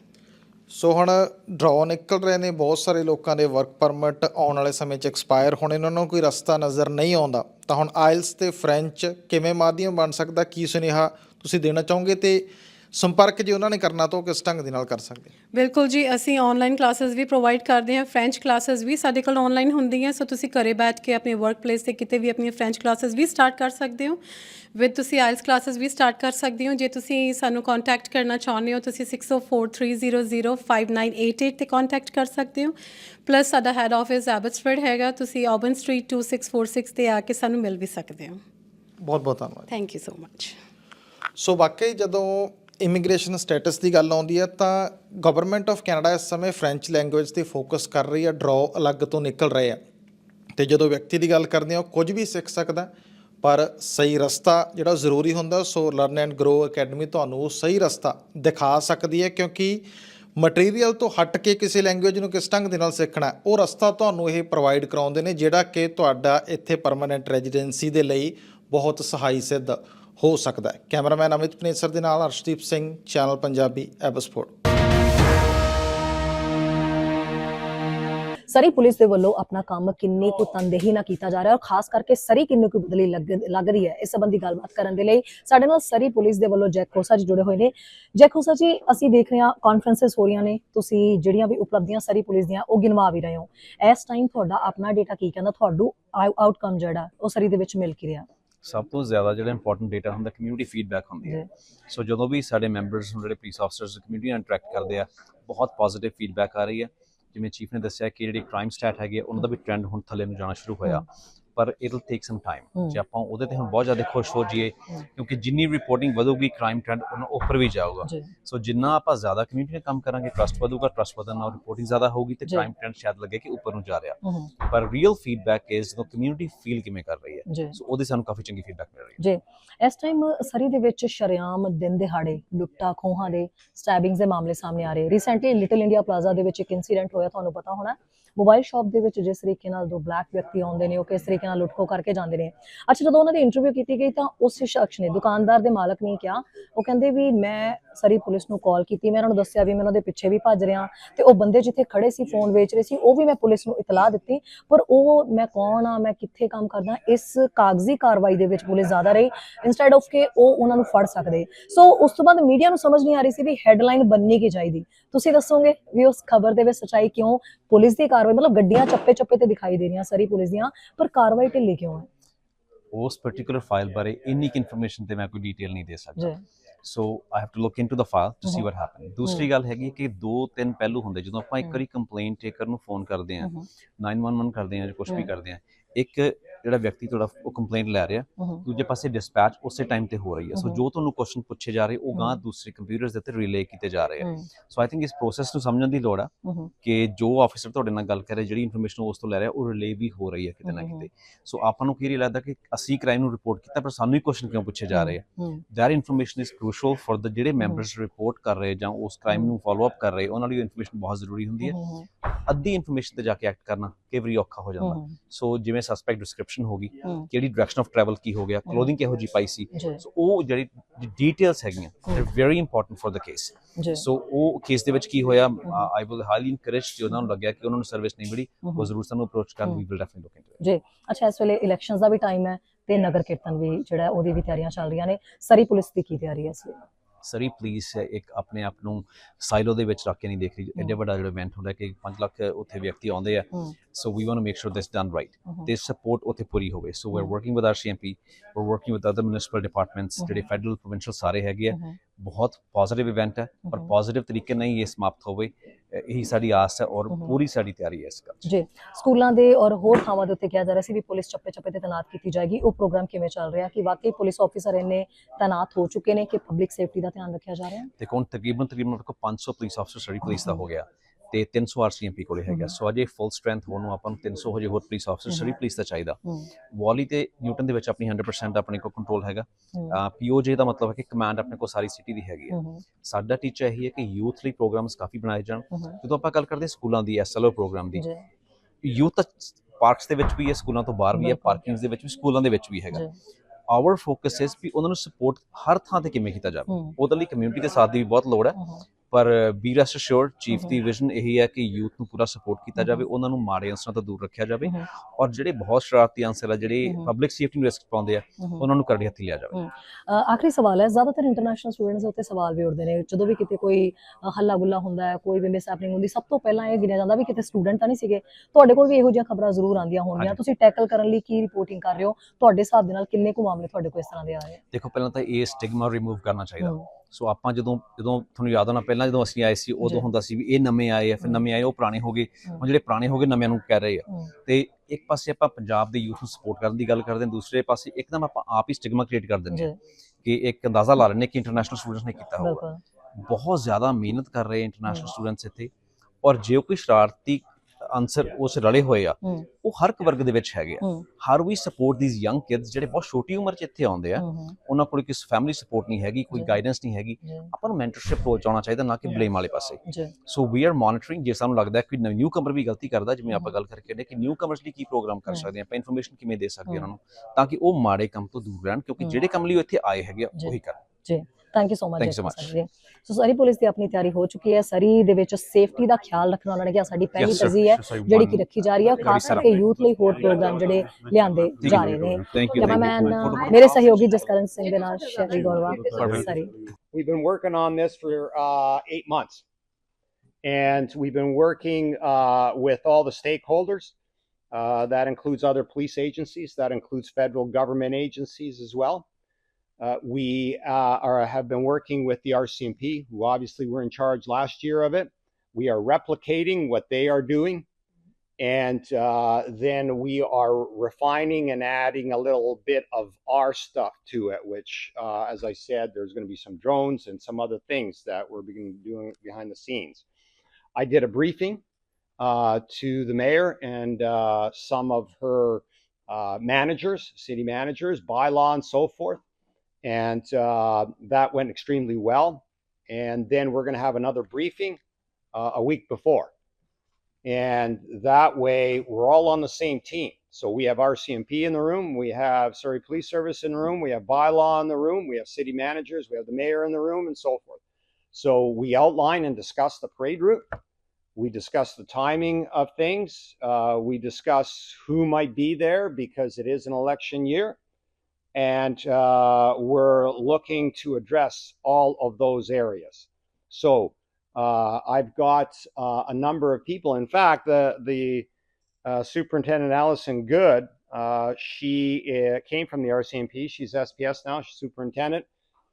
ਸੋ ਹੁਣ ਡਰਾਅ ਨਿਕਲ ਰਹੇ ਨੇ ਬਹੁਤ ਸਾਰੇ ਲੋਕਾਂ ਦੇ ਵਰਕ ਪਰਮਿਟ ਆਉਣ ਵਾਲੇ ਸਮੇਂ 'ਚ ਐਕਸਪਾਇਰ ਹੋਣੇ ਉਹਨਾਂ ਨੂੰ ਕੋਈ ਰਸਤਾ ਨਜ਼ਰ ਨਹੀਂ ਆਉਂਦਾ। ਤਾਂ ਹੁਣ ਆਇਲਸ ਤੇ ਫ੍ਰੈਂਚ ਕਿਵੇਂ ਮਾਧਿਅਮ ਬਣ ਸਕਦਾ, ਕੀ ਸੁਨੇਹਾ ਤੁਸੀਂ ਦੇਣਾ ਚਾਹੋਗੇ? ਤੇ ਸੰਪਰਕ ਜੇ ਉਹਨਾਂ ਨੇ ਕਰਨਾ ਤਾਂ ਉਹ ਕਿਸ ਢੰਗ ਦੇ ਨਾਲ ਕਰ ਸਕਦੇ ਬਿਲਕੁਲ ਜੀ ਅਸੀਂ ਆਨਲਾਈਨ ਕਲਾਸਿਸ ਵੀ ਪ੍ਰੋਵਾਈਡ ਕਰਦੇ ਹਾਂ ਫ੍ਰੈਂਚ ਕਲਾਸਿਸ ਵੀ ਸਾਡੇ ਕੋਲ ਆਨਲਾਈਨ ਹੁੰਦੀਆਂ ਸੋ ਤੁਸੀਂ ਘਰੇ ਬੈਠ ਕੇ ਆਪਣੇ ਵਰਕ ਪਲੇਸ ਤੇ ਕਿਤੇ ਵੀ ਆਪਣੀਆਂ ਫ੍ਰੈਂਚ ਕਲਾਸਿਸ ਵੀ ਸਟਾਰਟ ਕਰ ਸਕਦੇ ਹੋ। ਵਿਦ ਤੁਸੀਂ ਆਇਲਸ ਕਲਾਸਿਸ ਵੀ ਸਟਾਰਟ ਕਰ ਸਕਦੇ ਹੋ। ਜੇ ਤੁਸੀਂ ਸਾਨੂੰ ਕੰਟੈਕਟ ਕਰਨਾ ਚਾਹੁੰਦੇ ਹੋ ਤੁਸੀਂ 6043005988 ਤੇ ਕੰਟੈਕਟ ਕਰ ਸਕਦੇ ਹੋ। ਪਲੱਸ ਸਾਡਾ ਹੈੱਡ ਆਫਿਸ ਐਬਟਸਫੋਰਡ ਹੈਗਾ ਤੁਸੀਂ ਆਬਨ ਸਟਰੀਟ 2646 ਤੇ ਆ ਕੇ ਸਾਨੂੰ ਮਿਲ ਵੀ ਸਕਦੇ ਹੋ। ਬਹੁਤ ਬਹੁਤ ਧੰਨਵਾਦ। Thank you so much so ਵਾਕਈ ਜਦੋਂ ਇਮੀਗ੍ਰੇਸ਼ਨ ਸਟੇਟਸ ਦੀ ਗੱਲ ਆਉਂਦੀ ਹੈ, ਤਾਂ ਗਵਰਨਮੈਂਟ ਆਫ ਕੈਨੇਡਾ ਇਸ ਸਮੇਂ ਫ੍ਰੈਂਚ ਲੈਂਗੁਏਜ ਤੇ ਫੋਕਸ ਕਰ ਰਹੀ ਹੈ ਡਰਾਅ ਅਲੱਗ ਤੋਂ ਨਿਕਲ ਰਹੇ ਆ ਤੇ ਜਦੋਂ ਵਿਅਕਤੀ ਦੀ ਗੱਲ ਕਰਦੇ ਆ ਉਹ ਕੁਝ ਵੀ ਸਿੱਖ ਸਕਦਾ ਪਰ ਸਹੀ ਰਸਤਾ ਜਿਹੜਾ ਜ਼ਰੂਰੀ ਹੁੰਦਾ, so learn and grow academy ਤੁਹਾਨੂੰ ਉਹ ਸਹੀ ਰਸਤਾ ਦਿਖਾ ਸਕਦੀ ਹੈ, ਕਿਉਂਕਿ ਮਟੀਰੀਅਲ ਤੋਂ ਹਟ ਕੇ ਕਿਸੇ ਲੈਂਗੁਏਜ ਨੂੰ ਕਿਸ ਢੰਗ ਦੇ ਨਾਲ ਸਿੱਖਣਾ ਉਹ ਰਸਤਾ ਤੁਹਾਨੂੰ ਇਹ ਪ੍ਰੋਵਾਈਡ ਕਰਾਉਂਦੇ ਨੇ, ਜਿਹੜਾ ਕਿ ਤੁਹਾਡਾ ਇੱਥੇ ਪਰਮਨੈਂਟ ਰੈਜ਼ੀਡੈਂਸੀ ਦੇ ਲਈ ਬਹੁਤ ਸਹਾਈ ਸਿੱਧ ਹੋ ਸਕਦਾ ਹੈ। ਕੈਮਰਾਮੈਨ ਅਮਿਤ ਪਨੇਸਰ ਦੇ ਨਾਲ ਅਰਸ਼ਦੀਪ ਸਿੰਘ ਚੈਨਲ ਪੰਜਾਬੀ ਐਬਸਪੋਰਟ ਸਰੀ ਪੁਲਿਸ ਦੇ ਵੱਲੋਂ ਆਪਣਾ ਕੰਮ ਕਿੰਨੀ ਕੁ ਤਨਦੇਹੀ ਨਾਲ ਕੀਤਾ ਜਾ ਰਿਹਾ ਔਰ ਖਾਸ ਕਰਕੇ ਸਰੀ ਕਿੰਨੀ ਕੁ ਬਦਲੀ ਲੱਗ ਲੱਗ ਰਹੀ ਹੈ। ਇਸ ਸੰਬੰਧੀ ਗੱਲਬਾਤ ਕਰਨ ਦੇ ਲਈ ਸਾਡੇ ਨਾਲ ਸਰੀ ਪੁਲਿਸ ਦੇ ਵੱਲੋਂ ਜੈਕ ਖੋਸਾ ਜੀ ਜੁੜੇ ਹੋਏ ਨੇ। ਜੈਕ ਖੋਸਾ ਜੀ, ਅਸੀਂ ਦੇਖ ਰਹੇ ਹਾਂ ਕਾਨਫਰੰਸਸ ਹੋ ਰਹੀਆਂ ਨੇ। ਤੁਸੀਂ ਜਿਹੜੀਆਂ ਵੀ ਉਪਲਬਧੀਆਂ ਸਰੀ ਪੁਲਿਸ ਦੀਆਂ, ਉਹ ਗਿਣਵਾ ਵੀ ਰਹੇ ਹੋ। ਇਸ ਟਾਈਮ ਤੁਹਾਡਾ ਆਪਣਾ ਡੇਟਾ ਕੀ ਕਹਿੰਦਾ? ਤੁਹਾਨੂੰ ਆਊਟਕਮ ਜਿਹੜਾ, ਉਹ ਸਰੀ ਦੇ ਵਿੱਚ ਮਿਲ ਕੀ ਰਿਹਾ? ਸਭ ਤੋਂ ਜ਼ਿਆਦਾ ਜਿਹੜਾ ਇੰਪੋਰਟੈਂਟ ਡੇਟਾ ਹੁੰਦਾ ਕਮਿਊਨਿਟੀ ਫੀਡਬੈਕ ਹੁੰਦੀ ਹੈ। ਸੋ ਜਦੋਂ ਵੀ ਸਾਡੇ ਮੈਂਬਰਸ ਜਿਹੜੇ ਪੁਲਿਸ ਆਫਸਰਸ ਕਮਿਊਨਿਟੀ ਨਾਲ ਇੰਟਰੈਕਟ ਕਰਦੇ ਆ ਬਹੁਤ ਪੋਜ਼ਿਟਿਵ ਫੀਡਬੈਕ ਆ ਰਹੀ ਹੈ। ਜਿਵੇਂ ਚੀਫ ਨੇ ਦੱਸਿਆ ਕਿ ਜਿਹੜੀ ਕ੍ਰਾਈਮ ਸਟੈਟ ਹੈਗੀ ਉਹਨਾਂ ਦਾ ਵੀ ਟ੍ਰੈਂਡ ਹੁਣ ਥੱਲੇ ਨੂੰ ਜਾਣਾ ਸ਼ੁਰੂ ਹੋਇਆ। ਪਰ it will take some time ਜੇ ਆਪਾਂ ਉਹਦੇ ਤੇ ਹੁਣ ਬਹੁਤ ਜ਼ਿਆਦਾ ਖੁਸ਼ ਹੋ ਜਾਈਏ ਕਿਉਂਕਿ ਜਿੰਨੀ ਰਿਪੋਰਟਿੰਗ ਵਧੂਗੀ ਕ੍ਰਾਈਮ ਟ੍ਰੈਂਡ ਉਹਨਾਂ ਉੱਪਰ ਵੀ ਜਾਊਗਾ। ਸੋ ਜਿੰਨਾ ਆਪਾਂ ਜ਼ਿਆਦਾ ਕਮਿਊਨਿਟੀ ਨਾਲ ਕੰਮ ਕਰਾਂਗੇ ਟਰਸਟ ਵਧੂਗਾ ਟਰਸਟ ਵਧਣ ਨਾਲ ਰਿਪੋਰਟਿੰਗ ਜ਼ਿਆਦਾ ਹੋਊਗੀ ਤੇ। ਕ੍ਰਾਈਮ ਟ੍ਰੈਂਡ ਸ਼ਾਇਦ ਲੱਗੇ ਕਿ ਉੱਪਰ ਨੂੰ ਜਾ ਰਿਹਾ। ਪਰ ਰੀਅਲ ਫੀਡਬੈਕ ਇਸ ਜਦੋਂ ਕਮਿਊਨਿਟੀ ਫੀਲ ਕਿਵੇਂ ਕਰ ਰਹੀ ਹੈ। ਸੋ ਉਹਦੀ ਸਾਨੂੰ ਕਾਫੀ ਚੰਗੀ ਫੀਡਬੈਕ ਮਿਲ ਰਹੀ ਹੈ। ਜੀ। ਇਸ ਟਾਈਮ ਸਰੀ ਦੇ ਵਿੱਚ ਸ਼ਰੇਆਮ ਦਿਨ ਦਿਹਾੜੇ ਲੁੱਟਾਂ ਖੋਹਾਂ ਦੇ ਸਟੈਬਿੰਗਸ ਦੇ ਮਾਮਲੇ ਸਾਹਮਣੇ ਆ ਰਹੇ। ਰੀਸੈਂਟਲੀ ਲਿਟਲ ਇੰਡੀਆ ਪਲਾਜ਼ਾ ਦੇ ਵਿੱਚ ਇੱਕ ਇਨਸੀਡੈਂਟ ਹੋਇਆ ਤੁਹਾਨੂੰ ਪਤਾ ਹੋਣਾ। ਮੋਬਾਈਲ ਸ਼ਾਪ ਦੇ ਵਿੱਚ ਜਿਸ ਤਰੀਕੇ ਨਾਲ ਦੋ ਬਲੈਕ ਵਿਅਕਤੀ ਆਉਂਦੇ ਨੇ ਉਹ ਕਿਸ ਤਰੀਕੇ ਨਾਲ ਲੁੱਟਖੋ ਕਰਕੇ ਜਾਂਦੇ ਨੇ। ਅੱਛਾ, ਜਦੋਂ ਉਹਨਾਂ ਦੀ ਇੰਟਰਵਿਊ ਕੀਤੀ ਗਈ ਤਾਂ ਉਸ ਸ਼ਖਸ ਨੇ, ਦੁਕਾਨਦਾਰ ਦੇ ਮਾਲਕ ਨੇ ਕਿਹਾ, ਉਹ ਕਹਿੰਦੇ ਵੀ ਮੈਂ ਸਰੀ ਪੁਲਿਸ ਨੂੰ ਕਾਲ ਕੀਤੀ ਮੈਂ ਉਹਨਾਂ ਨੂੰ ਦੱਸਿਆ ਵੀ ਮੈਂ ਉਹਨਾਂ ਦੇ ਪਿੱਛੇ ਵੀ ਭੱਜ ਰਿਹਾ ਤੇ ਉਹ ਬੰਦੇ ਜਿੱਥੇ ਖੜੇ ਸੀ ਫੋਨ ਵੇਚ ਰਹੇ ਸੀ ਉਹ ਵੀ ਮੈਂ ਪੁਲਿਸ ਨੂੰ ਇਤਲਾਹ ਦਿੱਤੀ ਪਰ ਉਹ ਮੈਂ ਕੌਣ ਆ ਮੈਂ ਕਿੱਥੇ ਕੰਮ ਕਰਦਾ ਇਸ ਕਾਗਜ਼ੀ ਕਾਰਵਾਈ ਦੇ ਵਿੱਚ ਪੁਲਿਸ ਜ਼ਿਆਦਾ ਰਹੀ ਇਨਸਟੈਡ ਆਫ ਕਿ ਉਹ ਉਹਨਾਂ ਨੂੰ ਫੜ ਸਕਦੇ। ਸੋ ਉਸ ਤੋਂ ਬਾਅਦ ਮੀਡੀਆ ਨੂੰ ਸਮਝ ਨਹੀਂ ਆ ਰਹੀ ਸੀ ਵੀ ਹੈਡਲਾਈਨ ਬੰਨੀ ਕੀ ਚਾਹੀਦੀ। ਤੁਸੀਂ ਦੱਸੋਗੇ ਵੀ ਉਸ ਖਬਰ ਦੇ ਵਿੱਚ ਸੱਚਾਈ ਕਿਉਂ ਪੁਲਿਸ ਦੀ ਕਾਰਵਾਈ ਮਤਲਬ ਗੱਡੀਆਂ ਚੱਪੇ ਚੱਪੇ ਤੇ ਦਿਖਾਈ ਦੇ ਰਹੀਆਂ ਸਰੀ ਪੁਲਿਸ ਦੀਆਂ ਪਰ ਕਾਰਵਾਈ ਢਿੱਲੀ ਕਿਉਂ ਹੈ? ਉਸ ਪਾਰਟਿਕੂਲਰ ਫਾਈਲ ਬਾਰੇ ਇੰਨੀ ਇਨਫੋਰਮੇਸ਼ਨ ਤੇ ਮੈਂ ਕੋਈ ਡਿਟੇਲ ਨਹੀਂ ਦੇ ਸਕਦਾ। So I have to look into the file to see. What happen ਦੂਸਰੀ ਗੱਲ ਹੈਗੀ ਕਿ ਦੋ ਤਿੰਨ ਪਹਿਲੂ ਹੁੰਦੇ ਜਦੋਂ ਆਪਾਂ ਇੱਕ। ਵਾਰੀ ਕੰਪਲੇਂਟ ਟੇਕਰ ਨੂੰ ਫੋਨ ਕਰਦੇ ਆ ਹਮ। 911 ਕਰਦੇ ਆ ਜਾਂ ਕੁਝ ਵੀ। ਕਰਦੇ ਆ ਇੱਕ ਜਿਹੜਾ ਵਿਅਕਤੀ ਤੁਹਾਡਾ ਉਹ ਕੰਪਲੇਂਟ ਲੈ ਰਿਹਾ। ਦੂਜੇ ਪਾਸੇ ਡਿਸਪੈਚ ਉਸੇ ਟਾਈਮ ਤੇ ਹੋ ਰਹੀ ਹੈ। ਸੋ। ਜੋ ਤੁਹਾਨੂੰ ਕੁਐਸਚਨ ਪੁੱਛੇ ਜਾ ਰਹੇ ਉਹ ਗਾਂ। ਦੂਸਰੇ ਕੰਪਿਊਟਰਸ ਦੇ ਉੱਤੇ ਰਿਲੇ ਕੀਤੇ ਜਾ ਰਹੇ ਆ ਸੋ ਆਈ ਥਿੰਕ ਇਸ ਪ੍ਰੋਸੈਸ ਨੂੰ ਸਮਝਣ ਦੀ ਲੋੜ ਆ ਕਿ ਜੋ ਆਫੀਸਰ ਤੁਹਾਡੇ ਨਾਲ ਗੱਲ ਕਰ ਰਿਹਾ ਜਿਹੜੀ ਇਨਫੋਰਮੇਸ਼ਨ ਉਸ ਤੋਂ ਲੈ ਰਿਹਾ ਉਹ ਰਿਲੇ ਵੀ ਹੋ ਰਹੀ ਹੈ ਕਿਤੇ ਨਾ। ਕਿਤੇ। ਸੋ ਆਪਾਂ ਨੂੰ ਕੀ ਲੱਗਦਾ ਕਿ ਅਸੀਂ ਕ੍ਰਾਈਮ ਨੂੰ ਰਿਪੋਰਟ ਕੀਤਾ ਪਰ ਸਾਨੂੰ ਹੀ ਕੁਐਸਚਨ ਕਿਉਂ ਪੁੱਛੇ ਜਾ ਰਹੇ ਆ? that information is crucial for the ਜਿਹੜੇ ਮੈਂਬਰਸ ਰਿਪੋਰਟ ਕਰ ਰਹੇ ਜਾਂ ਉਸ ਕ੍ਰਾਈਮ ਨੂੰ ਫਾਲੋ ਅਪ ਕਰ ਰਹੇ ਉਹਨਾਂ ਲਈ ਇਨਫੋਰਮੇਸ਼ਨ ਬਹੁਤ ਜ਼ਰੂਰੀ ਹੁੰਦੀ ਹੈ। ਅੱਧੀ ਇਨਫੋਰਮੇਸ਼ਨ ਤੇ ਜਾ ਕੇ ਐਕਟ ਕਰਨਾ ਕਈ ਵਾਰੀ ਔਖਾ ਹੋ ਜਾਂਦਾ। ਸੋ ਜਿਵੇਂ ਸਸਪੈਕਟ ਡਿਸਕ੍ਰਿਪਸ਼ਨ ਹੋ ਗਈ ਕਿਹੜੀ ਡਾਇਰੈਕਸ਼ਨ ਆਫ ਟਰੈਵਲ ਕੀ ਹੋ ਗਿਆ ਕਲੋਥਿੰਗ ਕਿਹੋ ਜੀ ਪਾਈ ਸੀ। ਸੋ ਉਹ ਜਿਹੜੀ ਡੀਟੇਲਸ ਹੈਗੀਆਂ ਦੇ very important for the case ਜੀ। ਸੋ ਉਹ ਕੇਸ ਦੇ ਵਿੱਚ ਕੀ ਹੋਇਆ ਆਈ ਵਿਲ ਹਾਈਲੀ ਇਨਕਰੇਜ ਜੇ ਉਹਨਾਂ ਨੂੰ ਲੱਗਿਆ ਕਿ ਉਹਨਾਂ ਨੂੰ ਸਰਵਿਸ ਨਹੀਂ ਮਿਲੀ ਉਹ ਜ਼ਰੂਰ ਸਾਨੂੰ ਅਪਰੋਚ ਕਰਨ। We will definitely look into ਜੀ। ਅੱਛਾ ਇਸ ਵੇਲੇ ਇਲੈਕਸ਼ਨਸ ਦਾ ਵੀ ਟਾਈਮ ਹੈ ਤੇ ਨਗਰ ਕੀਰਤਨ ਵੀ ਜਿਹੜਾ ਹੈ, ਉਹਦੀ ਵੀ ਤਿਆਰੀਆਂ ਚੱਲ ਰਹੀਆਂ ਨੇ। ਸਰੀ ਪੁਲਿਸ ਦੀ ਕੀ ਤਿਆਰੀ ਹੈ ਇਸ ਵੇਲੇ? ਸਰੀ ਪੁਲਿਸ ਇੱਕ ਆਪਣੇ ਆਪ ਨੂੰ ਸਾਈਲੋ ਦੇ ਵਿੱਚ ਰੱਖ ਕੇ ਨਹੀਂ ਦੇਖ ਰਹੀ। ਐਡੇ ਵੱਡਾ ਜਿਹੜਾ ਇਵੈਂਟ ਹੁੰਦਾ ਕਿ 5 ਲੱਖ ਉੱਥੇ ਵਿਅਕਤੀ ਆਉਂਦੇ ਆ। So we want to make sure this done right ਤੇ ਸਪੋਰਟ ਉੱਥੇ ਪੂਰੀ ਹੋਵੇ। So we are. Working with our CMP we are working with other municipal departments. ਜਿਹੜੇ ਫੈਡਰਲ ਪ੍ਰੋਵਿੰਸ਼ੀਅਲ ਸਾਰੇ ਹੈਗੇ ਆ। ਬਹੁਤ ਪੋਜ਼ਿਟਿਵ ਇਵੈਂਟ ਹੈ ਹਮ। ਪੋਜ਼ਿਟਿਵ ਤਰੀਕੇ ਨਾਲ ਹੀ ਇਹ ਸਮਾਪਤ ਹੋਵੇ। ਇਹ- ਸਾਡੀ ਆਸ ਹੈ ਔਰ। ਪੂਰੀ ਸਾਡੀ ਤਿਆਰੀ ਹੈ ਇਸ ਗੱਲ ਜੀ ਸਕੂਲਾਂ ਦੇ ਔਰ ਹੋਰ ਥਾਵਾਂ ਦੇ ਉੱਤੇ ਕਿਹਾ ਜਾ ਰਿਹਾ ਸੀ ਵੀ ਪੁਲਿਸ ਚੱਪੇ ਚੱਪੇ ਤੇ ਤੈਨਾਤ ਕੀਤੀ ਜਾਏਗੀ। ਉਹ ਪ੍ਰੋਗਰਾਮ ਕਿਵੇਂ ਚੱਲ ਰਿਹਾ ਕਿ ਵਾਕਈ ਪੁਲਿਸ ਆਫੀਸਰ ਇੰਨੇ ਤੈਨਾਤ ਹੋ ਚੁੱਕੇ ਨੇ ਕਿ ਪਬਲਿਕ ਸੇਫਟੀ ਦਾ ਧਿਆਨ ਰੱਖਿਆ ਜਾ ਰਿਹਾ? ਹੈ ਕੋਣ ਤਕਰੀਬਨ ਤਕਰੀਬਨ ਮੇਰੇ ਕੋਲ 500 ਪੁਲਿਸ ਆਫਸਰ ਸਾਡੀ ਪੁਲਿਸ ਦਾ ਹੋ ਗਿਆ। ਤੇ 300 ਆਰਸੀਐਮਪੀ ਕੋਲੇ ਹੈਗਾ। ਸੋ ਅਜੇ ਫੁੱਲ ਸਟਰੈਂਥ ਹੋਣ ਨੂੰ ਆਪਾਂ ਨੂੰ 300 ਹਜੇ ਹੋਰ ਪੁਲਿਸ ਆਫਸਰ ਹਮ। ਪੁਲਿਸ ਦਾ ਚਾਹੀਦਾ। ਵਾਲੀ ਤੇ ਨਿਊਟਨ ਦੇ ਵਿੱਚ ਆਪਣੀ 100% ਆਪਣੇ ਕੋਲ ਕੰਟਰੋਲ ਹੈਗਾ। ਪੀਓਜੇ ਦਾ ਮਤਲਬ ਹੈ ਕਿ ਕਮਾਂਡ ਆਪਣੇ ਕੋਲ ਸਾਰੀ ਸਿਟੀ ਦੀ ਹੈਗੀ ਹੈ। ਸਾਡਾ ਟੀਚਾ ਇਹੀ ਹੈ ਕਿ ਯੂਥ ਲਈ ਪ੍ਰੋਗਰਾਮਸ ਕਾਫੀ ਬਣਾਏ ਜਾਣ। ਜਦੋਂ ਆਪਾਂ ਗੱਲ ਕਰਦੇ ਹਾਂ ਸਕੂਲਾਂ ਦੀ ਐਸਐਲਓ ਪ੍ਰੋਗਰਾਮ ਦੀ ਯੂਥ ਪਾਰਕਸ ਦੇ ਵਿੱਚ ਵੀ ਹੈ ਸਕੂਲਾਂ ਤੋਂ ਬਾਹਰ ਵੀ ਹੈ। ਪਾਰਕਿੰਗਸ ਦੇ ਵਿੱਚ ਵੀ ਸਕੂਲਾਂ ਦੇ ਵਿੱਚ ਵੀ ਹੈਗਾ। ਆਵਰ ਫੋਕਸ ਇਸ ਵੀ ਉਹਨਾਂ ਨੂੰ ਸਪੋਰਟ ਹਰ ਥਾਂ ਤੇ ਕਿਵੇਂ ਕੀਤਾ ਜਾਵੇ। ਉਹਦੇ ਲਈ ਕਮਿਊਨਿਟੀ ਦੇ ਸਾਥ ਦੀ ਵੀ ਬਹੁਤ ਲੋੜ ਹੈ। ਪਰ ਬੀ ਰੈਸਟ ਅਸ਼ੋਰਡ ਚੀਫ। ਦੀ ਵਿਜ਼ਨ ਇਹੀ ਹੈ ਕਿ ਯੂਥ ਨੂੰ ਪੂਰਾ ਸਪੋਰਟ ਕੀਤਾ। ਜਾਵੇ ਉਹਨਾਂ ਨੂੰ ਮਾੜੇ ਅਨਸਰਾਂ ਤੋਂ ਦੂਰ ਰੱਖਿਆ ਜਾਵੇ ਔਰ ਜਿਹੜੇ ਬਹੁਤ ਸ਼ਰਾਰਤੀ ਅੰਸਰ ਆ ਜਿਹੜੇ। ਪਬਲਿਕ ਸੇਫਟੀ ਨੂੰ ਰਿਸਕ ਪਾਉਂਦੇ ਆ। ਉਹਨਾਂ ਨੂੰ ਕਰੜੀ ਹੱਥੀ ਲਿਆ ਜਾਵੇ ਆਖਰੀ ਸਵਾਲ ਹੈ ਜ਼ਿਆਦਾਤਰ ਇੰਟਰਨੈਸ਼ਨਲ ਸਟੂਡੈਂਟਸ ਉੱਤੇ ਸਵਾਲ ਵੀ ਉੱਠਦੇ ਨੇ ਜਦੋਂ ਵੀ ਕਿਤੇ ਕੋਈ ਹੱਲਾ ਗੁੱਲਾ ਹੁੰਦਾ ਹੈ ਕੋਈ ਵੀ ਮਿਸ ਹੈਪਨਿੰਗ ਹੁੰਦੀ ਸਭ ਤੋਂ ਪਹਿਲਾਂ ਇਹ ਗਿਣਿਆ ਜਾਂਦਾ ਵੀ ਕਿਤੇ ਸਟੂਡੈਂਟ ਤਾਂ ਨਹੀਂ ਸੀਗੇ ਤੁਹਾਡੇ ਕੋਲ ਵੀ ਇਹੋ ਜਿਹੀਆਂ ਖਬਰਾਂ ਜ਼ਰੂਰ ਆਉਂਦੀਆਂ ਹੋਣਗੀਆਂ। ਤੁਸੀਂ ਟੈਕਲ ਕਰਨ ਲਈ ਕੀ ਰਿਪੋਰਟਿੰਗ ਕਰ ਰਹੇ ਹੋ ਤੁਹਾਡੇ ਹਿਸਾਬ ਦੇ ਨਾਲ ਕਿੰਨੇ ਕੁ ਮਾਮਲੇ ਤੁਹਾਡੇ ਕੋਲ ਇਸ ਤਰ੍ਹਾਂ ਦੇ ਆ ਰਹੇ ਆ ਦੇਖੋ ਪਹਿਲਾਂ ਤਾਂ ਇਹ ਸਟਿਗਮਾ ਰਿਮੂਵ ਕਰਨਾ ਚਾਹੀਦਾ ਸੋ ਆਪਾਂ ਜਦੋਂ ਜਦੋਂ ਤੁਹਾਨੂੰ ਯਾਦ ਹੋਣਾ ਪਹਿਲਾਂ ਜਦੋਂ ਅਸੀਂ ਆਏ ਸੀ। ਉਦੋਂ ਹੁੰਦਾ ਸੀ ਵੀ ਇਹ ਨਵੇਂ ਆਏ ਆ ਫਿਰ। ਨਵੇਂ ਆਏ ਉਹ ਪੁਰਾਣੇ ਹੋ ਗਏ। ਹੁਣ ਜਿਹੜੇ ਪੁਰਾਣੇ ਹੋ ਗਏ ਨਵਿਆਂ ਨੂੰ ਕਹਿ ਰਹੇ ਆ ਤੇ ਇੱਕ ਪਾਸੇ ਆਪਾਂ ਪੰਜਾਬ ਦੇ ਯੂਥ ਨੂੰ ਸਪੋਰਟ ਕਰਨ ਦੀ ਗੱਲ ਕਰਦੇ ਹਾਂ ਦੂਸਰੇ ਪਾਸੇ ਇੱਕਦਮ ਆਪਾਂ ਆਪ ਹੀ ਸਟਿਗਮਾ ਕ੍ਰੀਏਟ ਕਰ ਦਿੰਦੇ ਹਾਂ ਕਿ ਇੱਕ ਅੰਦਾਜ਼ਾ ਲਾ ਹਾਂ ਕਿ ਇੰਟਰਨੈਸ਼ਨਲ ਸਟੂਡੈਂਟਸ ਨੇ ਕੀਤਾ ਹੋਊਗਾ ਬਹੁਤ ਜ਼ਿਆਦਾ ਮਿਹਨਤ ਕਰ ਰਹੇ ਇੰਟਰਨੈਸ਼ਨਲ। ਸਟੂਡੈਂਟਸ ਇੱਥੇ ਔਰ ਜੇ ਕੋਈ ਸ਼ਰਾਰਤੀ ਅਨਸਰ ਉਸ ਰਲੇ ਹੋਏ ਆ। ਉਹ ਹਰ ਇੱਕ ਵਰਗ ਦੇ ਵਿੱਚ ਹੈਗੇ ਆ। ਹਰ we support these young kids ਜਿਹੜੇ ਬਹੁਤ ਛੋਟੀ ਉਮਰ 'ਚ ਇੱਥੇ ਆਉਂਦੇ ਆ? ਉਹਨਾਂ ਕੋਲ ਕਿਸੇ ਫੈਮਿਲੀ ਸਪੋਰਟ ਨਹੀਂ ਹੈਗੀ ਕੋਈ। ਗਾਈਡੈਂਸ ਨਹੀਂ ਹੈਗੀ। ਆਪਾਂ ਨੂੰ ਮੈਂਟਰਸ਼ਿਪ ਅਪਰੋਚ ਆਉਣਾ ਚਾਹੀਦਾ ਨਾ ਕਿ। ਬਲੇਮ ਵਾਲੇ ਪਾਸੇ। ਸੋ ਵੀ ਆਰ ਮੋਨਿਟਰਿੰਗ ਜੇ ਸਾਨੂੰ ਲੱਗਦਾ ਕਿ ਨਿਊ ਕਮਰ ਵੀ ਗਲਤੀ ਕਰਦਾ ਜਿਵੇਂ ਆਪਾਂ ਹਮ। ਗੱਲ ਕਰਕੇ ਨੇ ਕਿ ਨਿਊ ਕਮਰਸ ਲਈ ਕੀ ਪ੍ਰੋਗਰਾਮ ਕਰ ਹਮ। ਸਕਦੇ ਆਪਾਂ ਇਨਫੋਰਮੇਸ਼ਨ ਕਿਵੇਂ ਦੇ ਸਕਦੇ ਹਮ। ਉਹਨਾਂ ਨੂੰ ਤਾਂ ਕਿ ਉਹ ਮਾੜੇ ਕੰਮ ਤੋਂ ਦੂਰ ਰਹਿਣ ਕਿਉਂਕਿ ਹਮ। ਜਿਹੜੇ ਕੰਮ ਲਈ ਉਹ ਇੱਥੇ ਆਏ ਹੈਗੇ ਆ। ਉਹੀ ਕਰਨ। ਜੀ Thank you so much Thank you so much. ਜੀ ਸੋ ਸਰੀ ਪੁਲਿਸ ਦੀ ਆਪਣੀ ਤਿਆਰੀ ਹੋ ਚੁੱਕੀ ਹੈ ਸਰੀ ਦੇ ਵਿੱਚ ਸੇਫਟੀ ਦਾ ਖਿਆਲ ਰੱਖਣਾ ਉਹਨਾਂ ਨੇ ਕਿਹਾ ਸਾਡੀ ਪਹਿਲੀ Yes, sir. ਤਰਜੀਹ ਹੈ So, sorry, ਜਿਹੜੀ one- ਕਿ ਰੱਖੀ ਜਾ ਰਹੀ ਹੈ very ਖਾਸ set ਕਰਕੇ up. ਯੂਥ ਲਈ ਹੋਰ ਪ੍ਰੋਗਰਾਮ ਜਿਹੜੇ ਲਿਆਂਦੇ Thank ਜਾ you. ਰਹੇ ਨੇ Thank you, thank you. Cameraman ਮੇਰੇ ਸਹਿਯੋਗੀ ਜਸਕਰਨ ਸਿੰਘ ਦੇ ਨਾਲ Sharry ਗੌਰਵਾ Perfect. Surrey We've been working on this for uh, eight months. And we've been working uh, with all the stakeholders. Uh, that includes other police agencies, that includes federal government agencies as well. Uh, we uh, are, have been working with the RCMP, who obviously were in charge last year of it. We are replicating what they are doing. And uh, then we are refining and adding a little bit of our stuff to it, which, uh, as I said, there's going to be some drones and some other things that we're beginning doing behind the scenes. I did a briefing uh, to the mayor and some of her managers, city managers, bylaw and so forth. And uh, that went extremely well. And then we're going to have another briefing uh, a week before. And that way we're all on the same team. So we have RCMP in the room, we have Surrey Police Service in the room, we have bylaw in the room, we have city managers, we have the mayor in the room, and so forth. So we outline and discuss the parade route. We discuss the timing of things. Uh, we discuss who might be there because it is an election year. And uh, we're looking to address all of those areas. So uh, I've got uh, a number of people. In fact, the, the uh, Superintendent Allison Good, uh, she uh, came from the RCMP. She's SPS now, she's superintendent,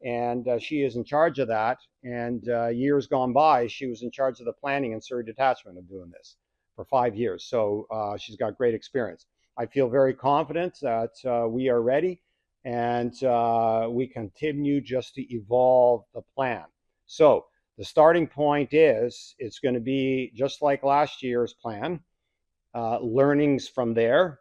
and she is in charge of that. And years gone by, she was in charge of the planning and Surrey detachment of doing this for five years. So she's got great experience. I feel very confident that we are ready and uh, we continue just to evolve the plan. So the starting point is it's going to be just like last year's plan, uh, learnings from there,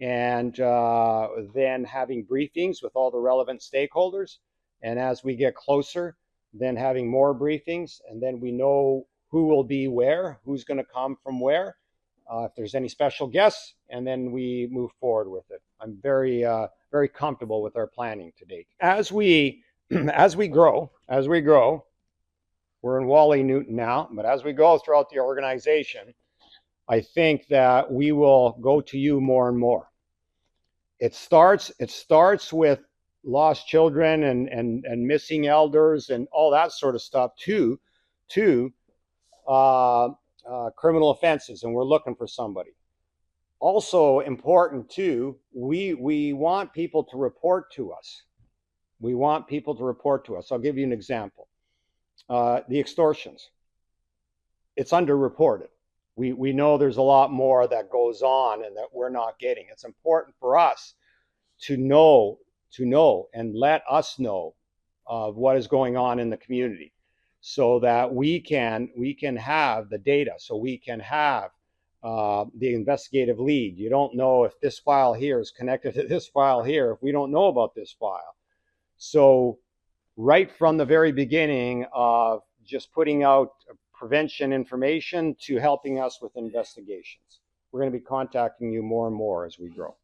and uh, then having briefings with all the relevant stakeholders. And as we get closer, then having more briefings, and then we know who will be where, who's going to come from where, uh, if there's any special guests, and then we move forward with it. I'm very, uh, very comfortable with our planning to date. As we, as we grow, as we grow, we're in Wally Newton now, but as we go throughout the organization, I think that we will go to you more and more. It starts, it starts with lost children and, and, and missing elders and all that sort of stuff too, to uh, uh, criminal offenses, and we're looking for somebody. Also important too, we we want people to report to us. We want people to report to us. I'll give you an example. Uh, the extortions. It's underreported. We we know there's a lot more that goes on and that we're not getting. It's important for us to know to know and let us know of what is going on in the community so that we can we can have the data so we can have uh, the investigative lead. You don't know if this file here is connected to this file here if we don't know about this file. So right from the very beginning of just putting out prevention information to helping us with investigations. We're going to be contacting you more and more as we grow